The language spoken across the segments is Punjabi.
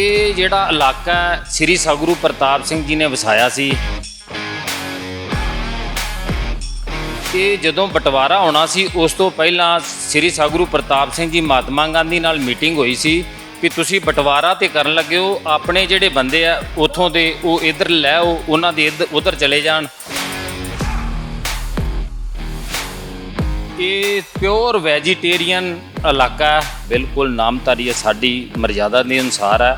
ਇਹ ਜਿਹੜਾ ਇਲਾਕਾ ਸ੍ਰੀ ਸਤਿਗੁਰੂ ਪ੍ਰਤਾਪ ਸਿੰਘ ਜੀ ਨੇ ਵਸਾਇਆ ਸੀ ਇਹ ਜਦੋਂ ਬਟਵਾਰਾ ਹੋਣਾ ਸੀ, ਉਸ ਤੋਂ ਪਹਿਲਾਂ ਸ੍ਰੀ ਸਤਿਗੁਰੂ ਪ੍ਰਤਾਪ ਸਿੰਘ ਜੀ ਮਹਾਤਮਾ ਗਾਂਧੀ ਨਾਲ ਮੀਟਿੰਗ ਹੋਈ ਸੀ ਕਿ ਤੁਸੀਂ ਬਟਵਾਰਾ ਤੇ ਕਰਨ ਲੱਗੇ ਹੋ, ਆਪਣੇ ਜਿਹੜੇ ਬੰਦੇ ਆ, ਉਥੋਂ ਦੇ ਉਹ ਇੱਧਰ ਲੈ ਆਓ, ਉਹਨਾਂ ਦੇ ਉਧਰ ਚਲੇ ਜਾਣ। ਇਹ ਪਿਓਰ ਵੈਜੀਟੇਰੀਅਨ ਇਲਾਕਾ ਬਿਲਕੁਲ ਨਾਮਧਾਰੀ ਹੈ, ਸਾਡੀ ਮਰਜ਼ਾਦਾ ਦੇ ਅਨੁਸਾਰ ਹੈ।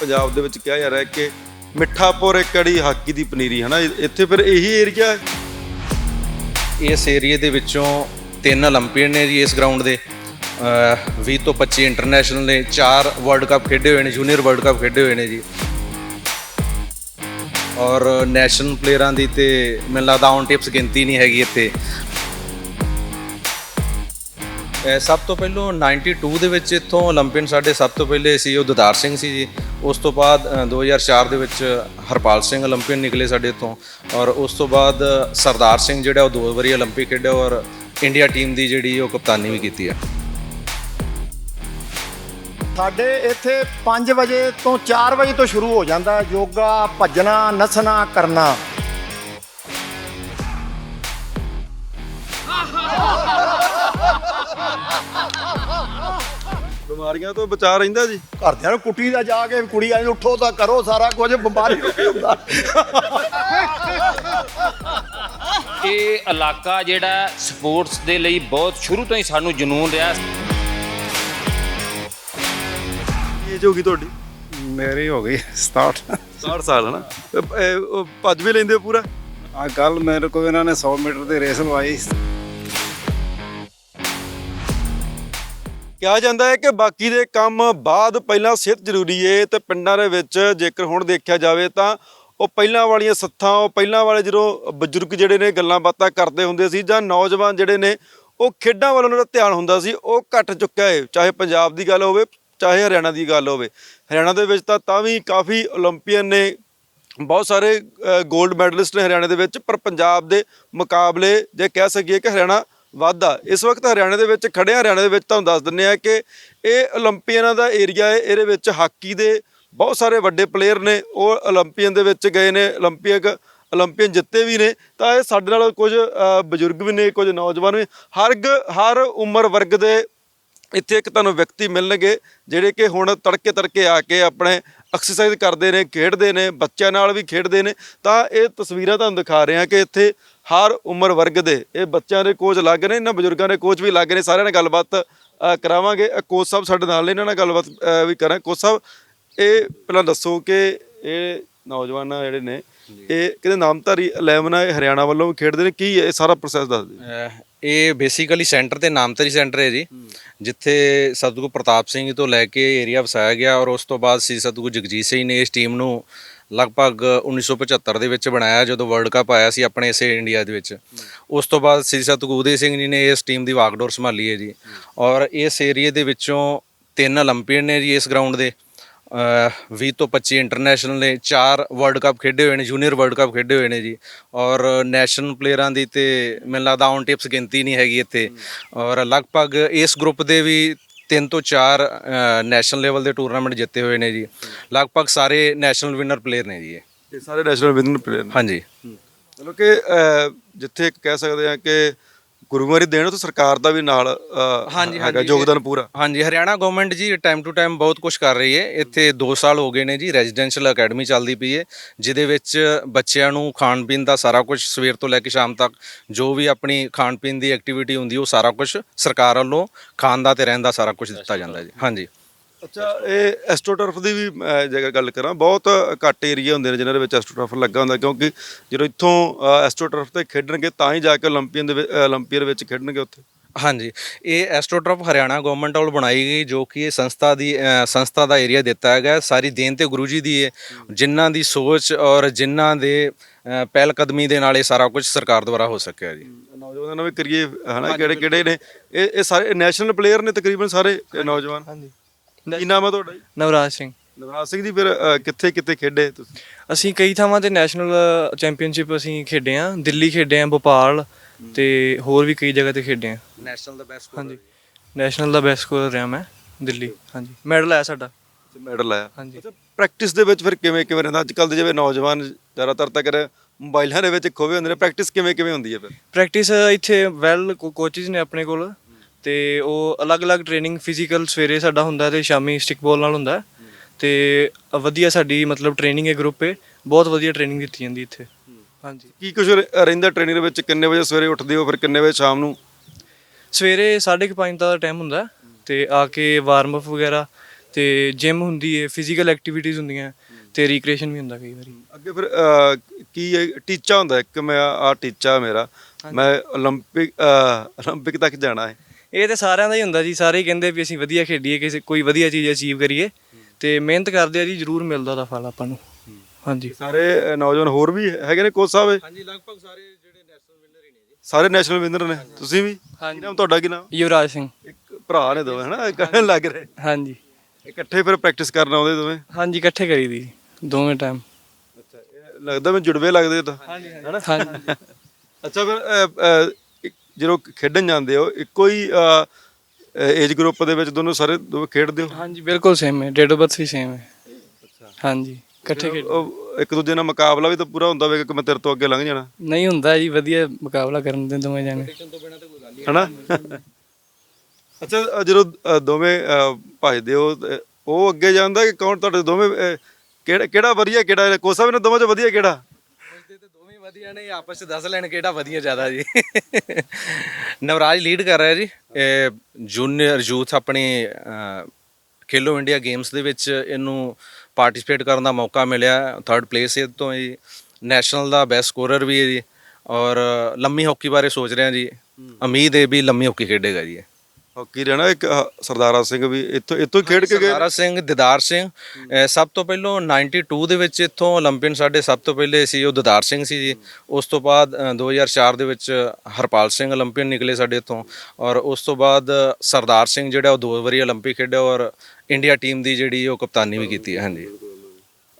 ਪੰਜਾਬ ਦੇ ਵਿੱਚ ਕਿਹਾ ਜਾ ਰਿਹਾ ਹੈ ਕਿ ਮਿੱਠਾਪੁਰ ਇੱਕ ਕੜੀ ਹਾਕੀ ਦੀ ਪਨੀਰੀ ਹੈ ਨਾ ਇ- ਇੱਥੇ ਫਿਰ ਇਹੀ ਏਰੀਆ ਹੈ ਇਸ ਏਰੀਏ ਦੇ ਵਿੱਚੋਂ ਤਿੰਨ 올림픽 ਨੇ ਜੀ ਇਸ ਗਰਾਊਂਡ ਦੇ ਅਹ 20 ਤੋਂ 25 ਇੰਟਰਨੈਸ਼ਨਲ ਨੇ ਚਾਰ ਵਰਲਡ ਕੱਪ ਖੇਡੇ ਹੋਏ ਨੇ ਜੂਨੀਅਰ ਵਰਲਡ ਕੱਪ ਖੇਡੇ ਹੋਏ ਨੇ ਜੀ ਔਰ ਨੈਸ਼ਨਲ ਪਲੇਅਰਾਂ ਦੀ ਤੇ ਮੈਨੂੰ ਲੱਗਦਾ ਔਨ ਟਿਪਸ ਗਿਣਤੀ ਨਹੀਂ ਹੈਗੀ ਇੱਥੇ ਇਹ ਸਭ ਤੋਂ ਪਹਿਲਾਂ 92 ਦੇ ਵਿੱਚ ਇੱਥੋਂ 올림픽 ਸਾਡੇ ਸਭ ਤੋਂ ਪਹਿਲੇ ਸੀ ਉਹ ਦਦਾਰ ਸਿੰਘ ਸੀ ਜੀ ਉਸ ਤੋਂ ਬਾਅਦ ਅ, 2004 ਦੇ ਵਿੱਚ ਹਰਪਾਲ ਸਿੰਘ 올림픽 ਨਿਕਲੇ ਸਾਡੇ ਇੱਥੋਂ ਔਰ ਉਸ ਤੋਂ ਬਾਅਦ ਸਰਦਾਰ ਸਿੰਘ ਜਿਹੜਾ ਉਹ ਦੋ ਵਾਰੀ 올림픽 ਖੇਡਿਆ ਔਰ ਇੰਡੀਆ ਟੀਮ ਦੀ ਜਿਹੜੀ ਉਹ ਕਪਤਾਨੀ ਵੀ ਕੀਤੀ ਹੈ ਸਾਡੇ ਇੱਥੇ 5 ਵਜੇ ਤੋਂ 4 ਵਜੇ ਤੋਂ ਸ਼ੁਰੂ ਹੋ ਜਾਂਦਾ ਹੈ ਯੋਗਾ ਭੱਜਣਾ ਨੱਚਣਾ ਕਰਨਾ ਬਿਮਾਰੀਆਂ ਤੋਂ ਬਚਾ ਰਹਿੰਦਾ ਜੀ। ਘਰਦਿਆਂ ਨੂੰ ਕੁੱਟੀ ਦਾ ਜਾ ਕੇ ਕੁੜੀ ਆਈ ਉੱਠੋ ਤਾਂ ਕਰੋ ਸਾਰਾ ਕੁਝ ਬਿਮਾਰੀ ਨੂੰ ਕੀ ਹੁੰਦਾ। ਇਹ ਇਲਾਕਾ ਜਿਹੜਾ ਸਪੋਰਟਸ ਦੇ ਲਈ ਬਹੁਤ ਸ਼ੁਰੂ ਤੋਂ ਹੀ ਸਾਨੂੰ ਜਨੂਨ ਰਿਹਾ। ਏਜ ਹੋ ਗਈ ਤੁਹਾਡੀ? ਮੇਰੀ ਹੋ ਗਈ 67 60 ਸਾਲ ਹੈ ਨਾ। ਇਹ- ਇਹ- ਉਹ ਭੱਜ ਵੀ ਲੈਂਦੇ ਪੂਰਾ? ਆ ਕੱਲ ਮੇਰੇ ਕੋਲ ਇਹਨਾਂ ਨੇ 100 ਮੀਟਰ ਦੀ ਰੇਸ ਲਵਾਈ। ਕਿਹਾ ਜਾਂਦਾ ਹੈ ਕਿ ਬਾਕੀ ਦੇ ਕੰਮ ਬਾਅਦ ਪਹਿਲਾਂ ਸਿਹਤ ਜ਼ਰੂਰੀ ਏ ਤੇ ਪਿੰਡਾਂ ਦੇ ਵਿੱਚ ਜੇਕਰ ਹੁਣ ਦੇਖਿਆ ਜਾਵੇ ਤਾਂ ਉਹ ਪਹਿਲਾਂ ਵਾਲੀਆਂ ਸੱਥਾਂ, ਉਹ ਪਹਿਲਾਂ ਵਾਲੇ ਜਦੋਂ ਬਜ਼ੁਰਗ ਜਿਹੜੇ ਨੇ ਗੱਲਾਂ ਬਾਤਾਂ ਕਰਦੇ ਹੁੰਦੇ ਸੀ ਜਾਂ ਨੌਜਵਾਨ ਜਿਹੜੇ ਨੇ, ਉਹ ਖੇਡਾਂ ਵੱਲ ਉਹਨਾਂ ਦਾ ਧਿਆਨ ਹੁੰਦਾ ਸੀ, ਉਹ ਘਟ ਚੁੱਕਿਆ ਹੈ ਚਾਹੇ ਪੰਜਾਬ ਦੀ ਗੱਲ ਹੋਵੇ, ਚਾਹੇ ਹਰਿਆਣਾ ਦੀ ਗੱਲ ਹੋਵੇ। ਹਰਿਆਣਾ ਦੇ ਵਿੱਚ ਤਾਂ ਤਾਂ ਵੀ ਕਾਫੀ 올림픽ੀਅਨ ਨੇ, ਬਹੁਤ ਸਾਰੇ 골ਡ ਮੈਡਲਿਸਟ ਨੇ ਹਰਿਆਣਾ ਦੇ ਵਿੱਚ, ਪਰ ਪੰਜਾਬ ਦੇ ਮੁਕਾਬਲੇ ਜੇ ਕਹਿ ਸਕੀਏ ਕਿ ਹਰਿਆਣਾ ਵਾਧਾ। ਇਸ ਵਕਤ ਹਰਿਆਣੇ ਦੇ ਵਿੱਚ ਖੜੇ ਹਰਿਆਣੇ ਦੇ ਵਿੱਚ, ਤੁਹਾਨੂੰ ਦੱਸ ਦਿੰਨੇ ਆ ਕਿ ਇਹ 올림픽ਨਾਂ ਦਾ ਏਰੀਆ ਹੈ। ਇਹਦੇ ਵਿੱਚ ਹਾਕੀ ਦੇ ਬਹੁਤ ਸਾਰੇ ਵੱਡੇ ਪਲੇਅਰ ਨੇ। ਉਹ 올림픽ਨ ਦੇ ਵਿੱਚ ਗਏ ਨੇ। 올림픽 올림픽ਨ ਜਿੱਤੇ ਵੀ ਨੇ। ਤਾਂ ਇਹ ਸਾਡੇ ਨਾਲ ਕੁਝ ਬਜ਼ੁਰਗ ਵੀ ਨੇ, ਕੁਝ ਨੌਜਵਾਨ ਵੀ। ਹਰ ਹਰ ਉਮਰ ਵਰਗ ਦੇ ਇੱਥੇ ਇੱਕ ਤੁਹਾਨੂੰ ਵਿਅਕਤੀ ਮਿਲਣਗੇ, ਜਿਹੜੇ ਕਿ ਹੁਣ ਤੜਕੇ ਤੜਕੇ ਆ ਕੇ ਆਪਣੇ ਐਕਸਰਸਾਈਜ਼ ਕਰਦੇ ਨੇ, ਖੇਡਦੇ ਨੇ, ਬੱਚਿਆਂ ਨਾਲ ਵੀ ਖੇਡਦੇ ਨੇ। ਤਾਂ ਇਹ ਤਸਵੀਰਾਂ ਤੁਹਾਨੂੰ ਦਿਖਾ ਰਹੇ ਹਾਂ ਕਿ ਇੱਥੇ ਹਰ ਉਮਰ ਵਰਗ ਦੇ। ਇਹ ਬੱਚਿਆਂ ਦੇ ਕੋਚ ਲੱਗ ਨੇ ਇਹਨਾਂ ਬਜ਼ੁਰਗਾਂ ਦੇ ਕੋਚ ਵੀ ਲੱਗ ਨੇ। ਸਾਰਿਆਂ ਨਾਲ ਗੱਲਬਾਤ ਕਰਾਵਾਂਗੇ। ਕੋਚ ਸਾਹਿਬ ਸਾਡੇ ਨਾਲ ਨੇ ਇਹਨਾਂ ਨਾਲ ਗੱਲਬਾਤ ਵੀ ਕਰਾਂ ਕੋਚ ਸਾਹਿਬ ਇਹ ਪਹਿਲਾਂ ਦੱਸੋ ਕਿ ਇਹ ਨੌਜਵਾਨ ਜਿਹੜੇ ਨੇ ਇਹ ਕਿਤੇ ਨਾਮਧਾਰੀ 11 ਆ ਇਹ ਹਰਿਆਣਾ ਵੱਲੋਂ ਖੇਡਦੇ ਨੇ? ਕੀ ਹੈ ਇਹ ਸਾਰਾ ਪ੍ਰੋਸੈਸ ਦੱਸ ਦਿਓ। ਇਹ ਬੇਸਿਕਲੀ ਸੈਂਟਰ ਤੇ ਨਾਮਤਰੀ ਸੈਂਟਰ ਹੈ ਜੀ। ਜਿੱਥੇ ਸਤਿਗੁਰੂ ਪ੍ਰਤਾਪ ਸਿੰਘ ਤੋਂ ਲੈ ਕੇ ਏਰੀਆ ਵਸਾਇਆ ਗਿਆ ਔਰ ਉਸ ਤੋਂ ਬਾਅਦ ਸ੍ਰੀ ਸਤਿਗੁਰੂ ਜਗਜੀਤ ਸਿੰਘ ਨੇ ਇਸ ਟੀਮ ਨੂੰ ਲਗਭਗ 1975 ਦੇ ਵਿੱਚ ਬਣਾਇਆ ਜਦੋਂ ਵਰਲਡ ਕੱਪ ਆਇਆ ਸੀ ਆਪਣੇ ਇਸੇ ਇੰਡੀਆ ਦੇ ਵਿੱਚ ਉਸ ਤੋਂ ਬਾਅਦ ਸ੍ਰੀ ਸਤਿਗੁਰੂ ਉਦੇ ਸਿੰਘ ਜੀ ਨੇ ਇਸ ਟੀਮ ਦੀ ਵਾਗਡੋਰ ਸੰਭਾਲੀ ਹੈ ਜੀ ਔਰ ਇਸ ਏਰੀਏ ਦੇ ਵਿੱਚੋਂ ਤਿੰਨ 올림픽 ਨੇ ਜੀ ਇਸ ਗਰਾਊਂਡ ਦੇ ਅਹ 20 ਤੋਂ 25 ਇੰਟਰਨੈਸ਼ਨਲ ਨੇ ਚਾਰ ਵਰਲਡ ਕੱਪ ਖੇਡੇ ਹੋਏ ਨੇ ਜੂਨੀਅਰ ਵਰਲਡ ਕੱਪ ਖੇਡੇ ਹੋਏ ਨੇ ਜੀ ਔਰ ਨੈਸ਼ਨਲ ਪਲੇਅਰਾਂ ਦੀ ਤੇ ਮੈਨੂੰ ਲੱਗਦਾ ਔਨ ਟਿਪਸ ਗਿਣਤੀ ਨਹੀਂ ਹੈਗੀ ਇੱਥੇ ਔਰ ਲਗਭਗ ਇਸ ਗਰੁੱਪ ਦੇ ਵੀ ਤਿੰਨ ਤੋਂ ਚਾਰ ਨੈਸ਼ਨਲ ਲੈਵਲ ਦੇ ਟੂਰਨਾਮੈਂਟ ਜਿੱਤੇ ਹੋਏ ਨੇ ਜੀ। ਲਗਭਗ ਸਾਰੇ ਨੈਸ਼ਨਲ ਵਿਨਰ ਪਲੇਅਰ ਨੇ ਜੀ ਇਹ। ਸਾਰੇ ਨੈਸ਼ਨਲ ਵਿਨਰ ਪਲੇਅਰ ਹਾਂਜੀ। ਚਲੋ ਕਿ ਜਿੱਥੇ ਕਹਿ ਸਕਦੇ ਆ ਕਿ ਗੁਰੂਆਂ ਦੀ ਦੇਣ ਉਹ ਸਰਕਾਰ ਦਾ ਵੀ ਨਾਲ ਹਾਂਜੀ, ਹੈਗਾ ਹਾਂਜੀ। ਯੋਗਦਾਨ ਪੂਰਾ। ਹਾਂਜੀ ਹਰਿਆਣਾ ਗਵਰਨਮੈਂਟ ਜੀ ਟਾਈਮ ਟੂ ਟਾਈਮ ਬਹੁਤ ਕੁਝ ਕਰ ਰਹੀ ਹੈ। ਇੱਥੇ 2 ਸਾਲ ਹੋ ਗਏ ਨੇ ਜੀ ਰੈਜ਼ੀਡੈਂਸ਼ੀਅਲ ਅਕੈਡਮੀ ਚੱਲਦੀ ਪਈ ਹੈ ਜਿਹਦੇ ਵਿੱਚ ਬੱਚਿਆਂ ਨੂੰ ਖਾਣ ਪੀਣ ਦਾ ਸਾਰਾ ਕੁਝ ਸਵੇਰ ਤੋਂ ਲੈ ਕੇ ਸ਼ਾਮ ਤੱਕ ਜੋ ਵੀ ਆਪਣੀ ਖਾਣ ਪੀਣ ਦੀ ਐਕਟੀਵਿਟੀ ਹੁੰਦੀ ਉਹ ਸਾਰਾ ਕੁਝ ਸਰਕਾਰ ਵੱਲੋਂ ਖਾਣ ਦਾ ਤੇ ਰਹਿਣ ਦਾ ਸਾਰਾ ਕੁਝ ਦਿੱਤਾ ਜਾਂਦਾ ਜੀ। ਹਾਂਜੀ। ਅੱਛਾ ਇਹ ਐਸਟ੍ਰੋਟਰਫ ਦੀ ਵੀ ਮੈਂ ਜੇ ਗੱਲ ਕਰਾਂ ਬਹੁਤ ਘੱਟ ਏਰੀਆ ਹੁੰਦੇ ਨੇ ਜਿਨ੍ਹਾਂ ਦੇ ਵਿੱਚ ਐਸਟ੍ਰੋਟਰਫ ਲੱਗਾ ਹੁੰਦਾ ਕਿਉਂਕਿ ਜਦੋਂ ਇੱਥੋਂ ਐਸਟ੍ਰੋਟਰਫ ਤੇ ਖੇਡਣਗੇ ਤਾਂ ਹੀ ਜਾ ਕੇ 올림픽ਨ ਦੇ 올림픽ਰ ਵਿੱਚ ਖੇਡਣਗੇ ਉੱਥੇ। ਹਾਂਜੀ ਇਹ ਐਸਟ੍ਰੋਟਰਫ ਹਰਿਆਣਾ ਗਵਰਨਮੈਂਟ ਵੱਲ ਬਣਾਈ ਗਈ ਜੋ ਕਿ ਇਹ ਸੰਸਥਾ ਦੀ ਸੰਸਥਾ ਦਾ ਏਰੀਆ ਦਿੱਤਾ ਹੈਗਾ ਸਾਰੀ ਦੇਨ ਤੇ ਗੁਰੂ ਜੀ ਦੀ ਹੈ। ਜਿਨ੍ਹਾਂ ਦੀ ਸੋਚ ਔਰ ਜਿਨ੍ਹਾਂ ਦੇ ਪਹਿਲ ਕਦਮੀ ਦੇ ਨਾਲ ਇਹ ਸਾਰਾ ਕੁਝ ਸਰਕਾਰ ਦੁਆਰਾ ਹੋ ਸਕਿਆ ਜੀ। ਨੌਜਵਾਨਾਂ ਨੂੰ ਵੀ ਕਰੀਏ ਹਨਾ ਕਿਹੜੇ ਕਿਹੜੇ ਨੇ ਇਹ ਇਹ ਸਾਰੇ ਨੈਸ਼ਨਲ ਪਲੇਅਰ ਨੇ ਤਕਰੀਬਨ ਸਾਰੇ ਨੌਜਵਾਨ? ਹਾਂਜੀ। ਕੀ ਨਾਮ ਹੈ ਤੁਹਾਡਾ ਜੀ? ਨਵਰਾਜ ਸਿੰਘ। ਨਵਰਾਜ ਸਿੰਘ ਜੀ ਫਿਰ ਕਿੱਥੇ ਕਿੱਥੇ ਖੇਡੇ ਤੁਸੀਂ? ਅਸੀਂ ਕਈ ਥਾਵਾਂ ਤੇ ਨੈਸ਼ਨਲ ਚੈਂਪੀਅਨਸ਼ਿਪ ਅਸੀਂ ਖੇਡੇ ਆ। ਦਿੱਲੀ ਖੇਡੇ ਆ ਭੋਪਾਲ ਤੇ ਹੋਰ ਵੀ ਕਈ ਜਗ੍ਹਾ ਤੇ ਖੇਡੇ ਆ। ਨੈਸ਼ਨਲ ਦਾ ਬੈਸਟ ਹਾਂਜੀ। ਨੈਸ਼ਨਲ ਦਾ ਬੈਸਟ ਸਕੋਰਰ ਰਿਹਾ ਮੈਂ ਦਿੱਲੀ। ਹਾਂਜੀ। ਮੈਡਲ ਆਇਆ ਸਾਡਾ। ਮੈਡਲ ਆਇਆ। ਹਾਂਜੀ। ਅੱਛਾ ਪ੍ਰੈਕਟਿਸ ਦੇ ਵਿੱਚ ਫਿਰ ਕਿਵੇਂ ਕਿਵੇਂ ਰਹਿੰਦਾ? ਅੱਜ ਕੱਲ ਦੇ ਜਿਵੇਂ ਨੌਜਵਾਨ ਜ਼ਿਆਦਾਤਰ ਤਾਂ ਕਰ ਮੋਬਾਈਲਾਂ ਦੇ ਵਿੱਚ ਖੋਵੇ ਹੁੰਦੇ ਨੇ। ਪ੍ਰੈਕਟਿਸ ਕਿਵੇਂ ਕਿਵੇਂ ਹੁੰਦੀ ਹੈ ਫਿਰ? ਪ੍ਰੈਕਟਿਸ ਇੱਥੇ ਵੈਲ ਕੋਚਿਸ ਨੇ ਆਪਣੇ ਕੋਲ। ਤੇ ਉਹ ਅਲੱਗ-ਅਲੱਗ ਟ੍ਰੇਨਿੰਗ ਫਿਜ਼ੀਕਲ ਸਵੇਰੇ ਸਾਡਾ ਹੁੰਦਾ ਤੇ ਸ਼ਾਮੀ ਸਟਿਕ ਬਾਲ ਨਾਲ ਹੁੰਦਾ ਤੇ ਵਧੀਆ ਸਾਡੀ ਮਤਲਬ ਟ੍ਰੇਨਿੰਗ ਹੈ ਗਰੁੱਪ ਹੈ ਬਹੁਤ ਵਧੀਆ ਟ੍ਰੇਨਿੰਗ ਦਿੱਤੀ ਜਾਂਦੀ ਇੱਥੇ ਹਾਂਜੀ ਕੀ ਕੁਝ ਰ- ਰਹਿੰਦਾ ਟ੍ਰੇਨਿੰਗ ਦੇ ਵਿੱਚ ਕਿੰਨੇ ਵਜੇ ਸਵੇਰੇ ਉੱਠਦੇ ਹੋ ਫਿਰ ਕਿੰਨੇ ਵਜੇ ਸ਼ਾਮ ਨੂੰ ਸਵੇਰੇ 5:30 ਦਾ ਟਾਈਮ ਹੁੰਦਾ ਤੇ ਆ ਕੇ ਵਾਰਮ ਅਪ ਵਗੈਰਾ ਤੇ ਜਿਮ ਹੁੰਦੀ ਹੈ ਫਿਜ਼ੀਕਲ ਐਕਟੀਵਿਟੀਜ਼ ਹੁੰਦੀਆਂ ਤੇ ਰੀਕ੍ਰੀਏਸ਼ਨ ਵੀ ਹੁੰਦਾ ਕਈ ਵਾਰੀ ਅੱਗੇ ਫਿਰ ਅਹ, ਕੀ ਹੈ, ਟੀਚਾ ਹੁੰਦਾ ਇੱਕ ਮੈਂ ਆ ਟੀਚਾ ਮੇਰਾ ਮੈਂ 올림픽 올림픽 ਤੱਕ ਜਾਣਾ ਹੈ ਇਹ ਤੇ ਸਾਰਿਆਂ ਦਾ ਹੀ ਹੁੰਦਾ ਜੀ ਸਾਰੇ ਹੀ ਕਹਿੰਦੇ ਵੀ ਅਸੀਂ ਵਧੀਆ ਖੇਡੀਏ ਕਿਸੇ ਕੋਈ ਵਧੀਆ ਚੀਜ਼ ਅਚੀਵ ਕਰੀਏ ਤੇ ਮਿਹਨਤ ਕਰਦੇ ਆ ਜੀ ਜ਼ਰੂਰ ਮਿਲਦਾ ਉਹਦਾ ਫਲ ਆਪਾਂ ਨੂੰ। ਹਾਂਜੀ। ਸਾਰੇ ਨੌਜਵਾਨ ਹੋਰ ਵੀ ਹੈਗੇ ਨੇ ਕੋਚ ਸਾਹਿਬ ਹਾਂਜੀ ਲਗਭਗ ਸਾਰੇ ਜਿਹੜੇ ਨੈਸ਼ਨਲ ਵਿਨਰ ਹੀ ਨੇ ਜੀ। ਸਾਰੇ ਨੈਸ਼ਨਲ ਵਿਨਰ ਨੇ। ਤੁਸੀਂ ਵੀ? ਕੀ ਨਾਮ ਤੁਹਾਡਾ ਕੀ ਨਾਮ? ਯੁਵਰਾਜ ਸਿੰਘ। ਇੱਕ ਭਰਾ ਨੇ ਦੋਵੇਂ ਹਨਾ? ਕਹਿਣ ਲੱਗ ਰਹੇ। ਹਾਂਜੀ। ਇਕੱਠੇ ਫਿਰ ਪ੍ਰੈਕਟਿਸ ਕਰਨ ਆਉਂਦੇ ਦੋਵੇਂ? ਹਾਂਜੀ ਇਕੱਠੇ ਕਰੀਦੀ ਦੋਵੇਂ ਟਾਈਮ ਅੱਛਾ ਇਹ ਲੱਗਦਾ ਮੈਂ ਜੁੜਵੇ ਲੱਗਦੇ ਤਾਂ। ਹਾਂਜੀ ਹਾਂਜੀ। ਅੱਛਾ ਫਿਰ ਜਦੋਂ ਖੇਡਣ ਜਾਂਦੇ ਹੋ ਇੱਕੋ ਹੀ ਏਜ ਗਰੁੱਪ ਦੇ ਵਿੱਚ ਦੋਨੋਂ ਸਾਰੇ ਦੋਵੇਂ ਖੇਡਦੇ ਹੋ? ਹਾਂਜੀ ਬਿਲਕੁਲ ਸੇਮ ਹੈ ਡੇਟ ਆਫ ਬਰਥ ਵੀ ਸੇਮ ਹੈ। ਹਾਂਜੀ ਇਕੱਠੇ ਖੇਡ ਉਹ ਇੱਕ ਦੂਜੇ ਨਾਲ ਮੁਕਾਬਲਾ ਵੀ ਤਾਂ ਪੂਰਾ ਹੁੰਦਾ ਹੋਵੇਗਾ ਕਿ ਮੈਂ ਤੇਰੇ ਤੋਂ ਅੱਗੇ ਲੰਘ ਜਾਣਾ। ਨਹੀਂ ਹੁੰਦਾ ਜੀ ਵਧੀਆ ਮੁਕਾਬਲਾ ਕਰਨ ਦੇ ਦੋਵੇਂ ਜਾਣੇ। ਹਨਾ? ਅੱਛਾ ਜਦੋਂ ਦੋਵੇਂ ਭੱਜਦੇ ਹੋ ਉਹ ਅੱਗੇ ਜਾਂਦਾ ਕਿ ਕੌਣ ਤੁਹਾਡੇ ਦੋਵੇਂ ਕਿਹੜਾ ਕਿਹੜਾ ਵਧੀਆ ਕਿਹੜਾ ਕੋਸਾ ਵੀ ਨੇ ਦੋਵਾਂ ਚ ਵਧੀਆ ਕਿਹੜਾ? ਵਧੀਆ ਨੇ ਆਪਸ ਚ ਦੱਸ ਲੈਣ ਕਿਹੜਾ ਵਧੀਆ ਜ਼ਿਆਦਾ ਜੀ। ਨਵਰਾਜ ਲੀਡ ਕਰ ਰਿਹਾ ਜੀ। ਇਹ ਜੂਨੀਅਰ ਯੂਥ ਆਪਣੀ ਖੇਲੋ ਇੰਡੀਆ ਗੇਮਸ ਦੇ ਵਿੱਚ ਇਹਨੂੰ ਪਾਰਟਿਸਿਪੇਟ ਕਰਨ ਦਾ ਮੌਕਾ ਮਿਲਿਆ। ਥਰਡ ਪਲੇਸ ਇਹ ਤੋਂ ਜੀ। ਨੈਸ਼ਨਲ ਦਾ ਬੈਸਟ ਸਕੋਰਰ ਵੀ ਹੈ ਜੀ। ਔਰ ਲੰਮੀ ਹਾਕੀ ਬਾਰੇ ਸੋਚ ਰਿਹਾ ਜੀ। ਉਮੀਦ ਹੈ ਵੀ ਲੰਮੀ ਹਾਕੀ ਖੇਡੇਗਾ ਜੀ। ਹਾਕੀ ਰਹਿਣਾ ਇੱਕ ਸਰਦਾਰਾ ਸਿੰਘ ਵੀ ਇੱਥੋਂ ਇੱਥੋਂ ਖੇਡ ਕੇ ਗਏ? ਸਰਦਾਰਾ ਸਿੰਘ ਦਿਦਾਰ ਸਿੰਘ ਸਭ ਤੋਂ ਪਹਿਲਾਂ 92 ਦੇ ਵਿੱਚ ਇੱਥੋਂ 올림픽ਨ ਸਾਡੇ ਸਭ ਤੋਂ ਪਹਿਲੇ ਸੀ ਉਹ ਦਿਦਾਰ ਸਿੰਘ ਸੀ ਜੀ। ਉਸ ਤੋਂ ਬਾਅਦ ਅ, 2004 ਦੇ ਵਿੱਚ ਹਰਪਾਲ ਸਿੰਘ 올림픽ਨ ਨਿਕਲੇ ਸਾਡੇ ਇੱਥੋਂ ਔਰ ਉਸ ਤੋਂ ਬਾਅਦ ਸਰਦਾਰ ਸਿੰਘ ਜਿਹੜਾ ਉਹ ਦੋ ਵਾਰੀ 올림픽 ਖੇਡਿਆ ਔਰ ਇੰਡੀਆ ਟੀਮ ਦੀ ਜਿਹੜੀ ਉਹ ਕਪਤਾਨੀ ਵੀ ਕੀਤੀ ਹੈ ਹਾਂਜੀ।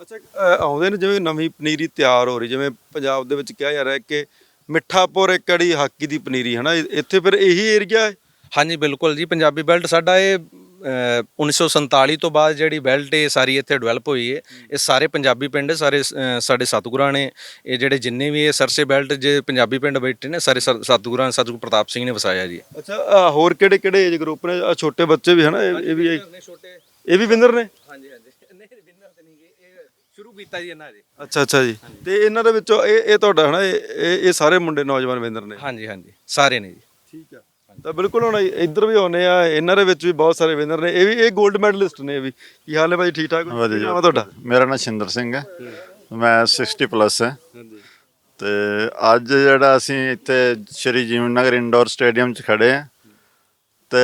ਅੱਛਾ ਆਉਂਦੇ ਨੇ ਜਿਵੇਂ ਨਵੀਂ ਪਨੀਰੀ ਤਿਆਰ ਹੋ ਰਹੀ ਜਿਵੇਂ ਪੰਜਾਬ ਦੇ ਵਿੱਚ ਕਿਹਾ ਜਾ ਰਿਹਾ ਕਿ ਮਿੱਠਾਪੁਰ ਇੱਕ ਜਿਹੜੀ ਹਾਕੀ ਦੀ ਪਨੀਰੀ ਹੈ ਨਾ ਇੱਥੇ ਫਿਰ ਇਹੀ ਏਰੀਆ ਹੈ? ਹਾਂਜੀ ਬਿਲਕੁਲ ਜੀ। ਪੰਜਾਬੀ ਬੈਲਟ ਸਾਡਾ ਇਹ ਅਹ, 1947 ਤੋਂ ਬਾਅਦ ਜਿਹੜੀ ਬੈਲਟ ਇਹ ਸਾਰੀ ਇੱਥੇ ਡਿਵੈਲਪ ਹੋਈ ਹੈ। ਇਹ ਸਾਰੇ ਪੰਜਾਬੀ ਪਿੰਡ ਸਾਰੇ ਅਹ, ਸਾਡੇ ਸਤਿਗੁਰਾਂ ਨੇ ਇਹ ਜਿਹੜੇ ਜਿੰਨੇ ਵੀ ਇਹ ਸਰਸੇ ਬੈਲਟ ਜੇ ਪੰਜਾਬੀ ਪਿੰਡ ਬੈਠੇ ਨੇ ਸਾਰੇ ਸਤ- ਸਤਿਗੁਰਾਂ ਸਤਿਗੁਰੂ ਪ੍ਰਤਾਪ ਸਿੰਘ ਨੇ ਵਸਾਇਆ ਜੀ। ਅੱਛਾ ਹੋਰ ਕਿਹੜੇ ਕਿਹੜੇ ਏਜ ਗਰੁੱਪ ਨੇ ਛੋਟੇ ਬੱਚੇ ਵੀ ਹਨਾ ਇਹ ਇਹ ਵੀ ਇਹ ਵੀ ਵਿਨਰ ਨੇ? ਹਾਂਜੀ ਹਾਂਜੀ। ਨਹੀਂ ਵਿਨਰ ਤੇ ਨਹੀਂ ਇਹ ਸ਼ੁਰੂ ਕੀਤਾ ਜੀ ਇਹਨਾਂ ਦੇ ਅੱਛਾ ਅੱਛਾ ਜੀ। ਤੇ ਇਹਨਾਂ ਦੇ ਵਿੱਚੋਂ ਇਹ ਇਹ ਤੁਹਾਡਾ ਹਨਾ ਇਹ ਇਹ ਇਹ ਸਾਰੇ ਮੁੰਡੇ ਨੌਜਵਾਨ ਵਿਨਰ ਨੇ? ਹਾਂਜੀ ਹਾਂਜੀ। ਸਾਰੇ ਨੇ ਜੀ। ਠੀਕ ਆ। ਤਾਂ ਬਿਲਕੁਲ ਹੁਣ ਇੱਧਰ ਵੀ ਆਉਨੇ ਆ ਇਹਨਾਂ ਦੇ ਵਿੱਚ ਵੀ ਬਹੁਤ ਸਾਰੇ ਵਿਨਰ ਨੇ। ਇਹ ਵੀ ਇਹ 골ਡ ਮੈਡਲਿਸਟ ਨੇ ਇਹ ਵੀ। ਕੀ ਹਾਲ ਹੈ ਭਾਈ ਠੀਕ ਠਾਕ? ਹੋ? ਕੀ ਨਾਮ ਤੁਹਾਡਾ? ਮੇਰਾ ਨਾਮ ਸ਼ਿੰਦਰ ਸਿੰਘ ਹੈ। ਮੈਂ 60 ਪਲੱਸ ਹੈ। ਤੇ ਅੱਜ ਜਿਹੜਾ ਅਸੀਂ ਇੱਥੇ ਸ਼੍ਰੀ ਜੀਵਨ ਨਗਰ ਇੰਡੋਰ ਸਟੇਡੀਅਮ 'ਚ ਖੜੇ ਆ ਤੇ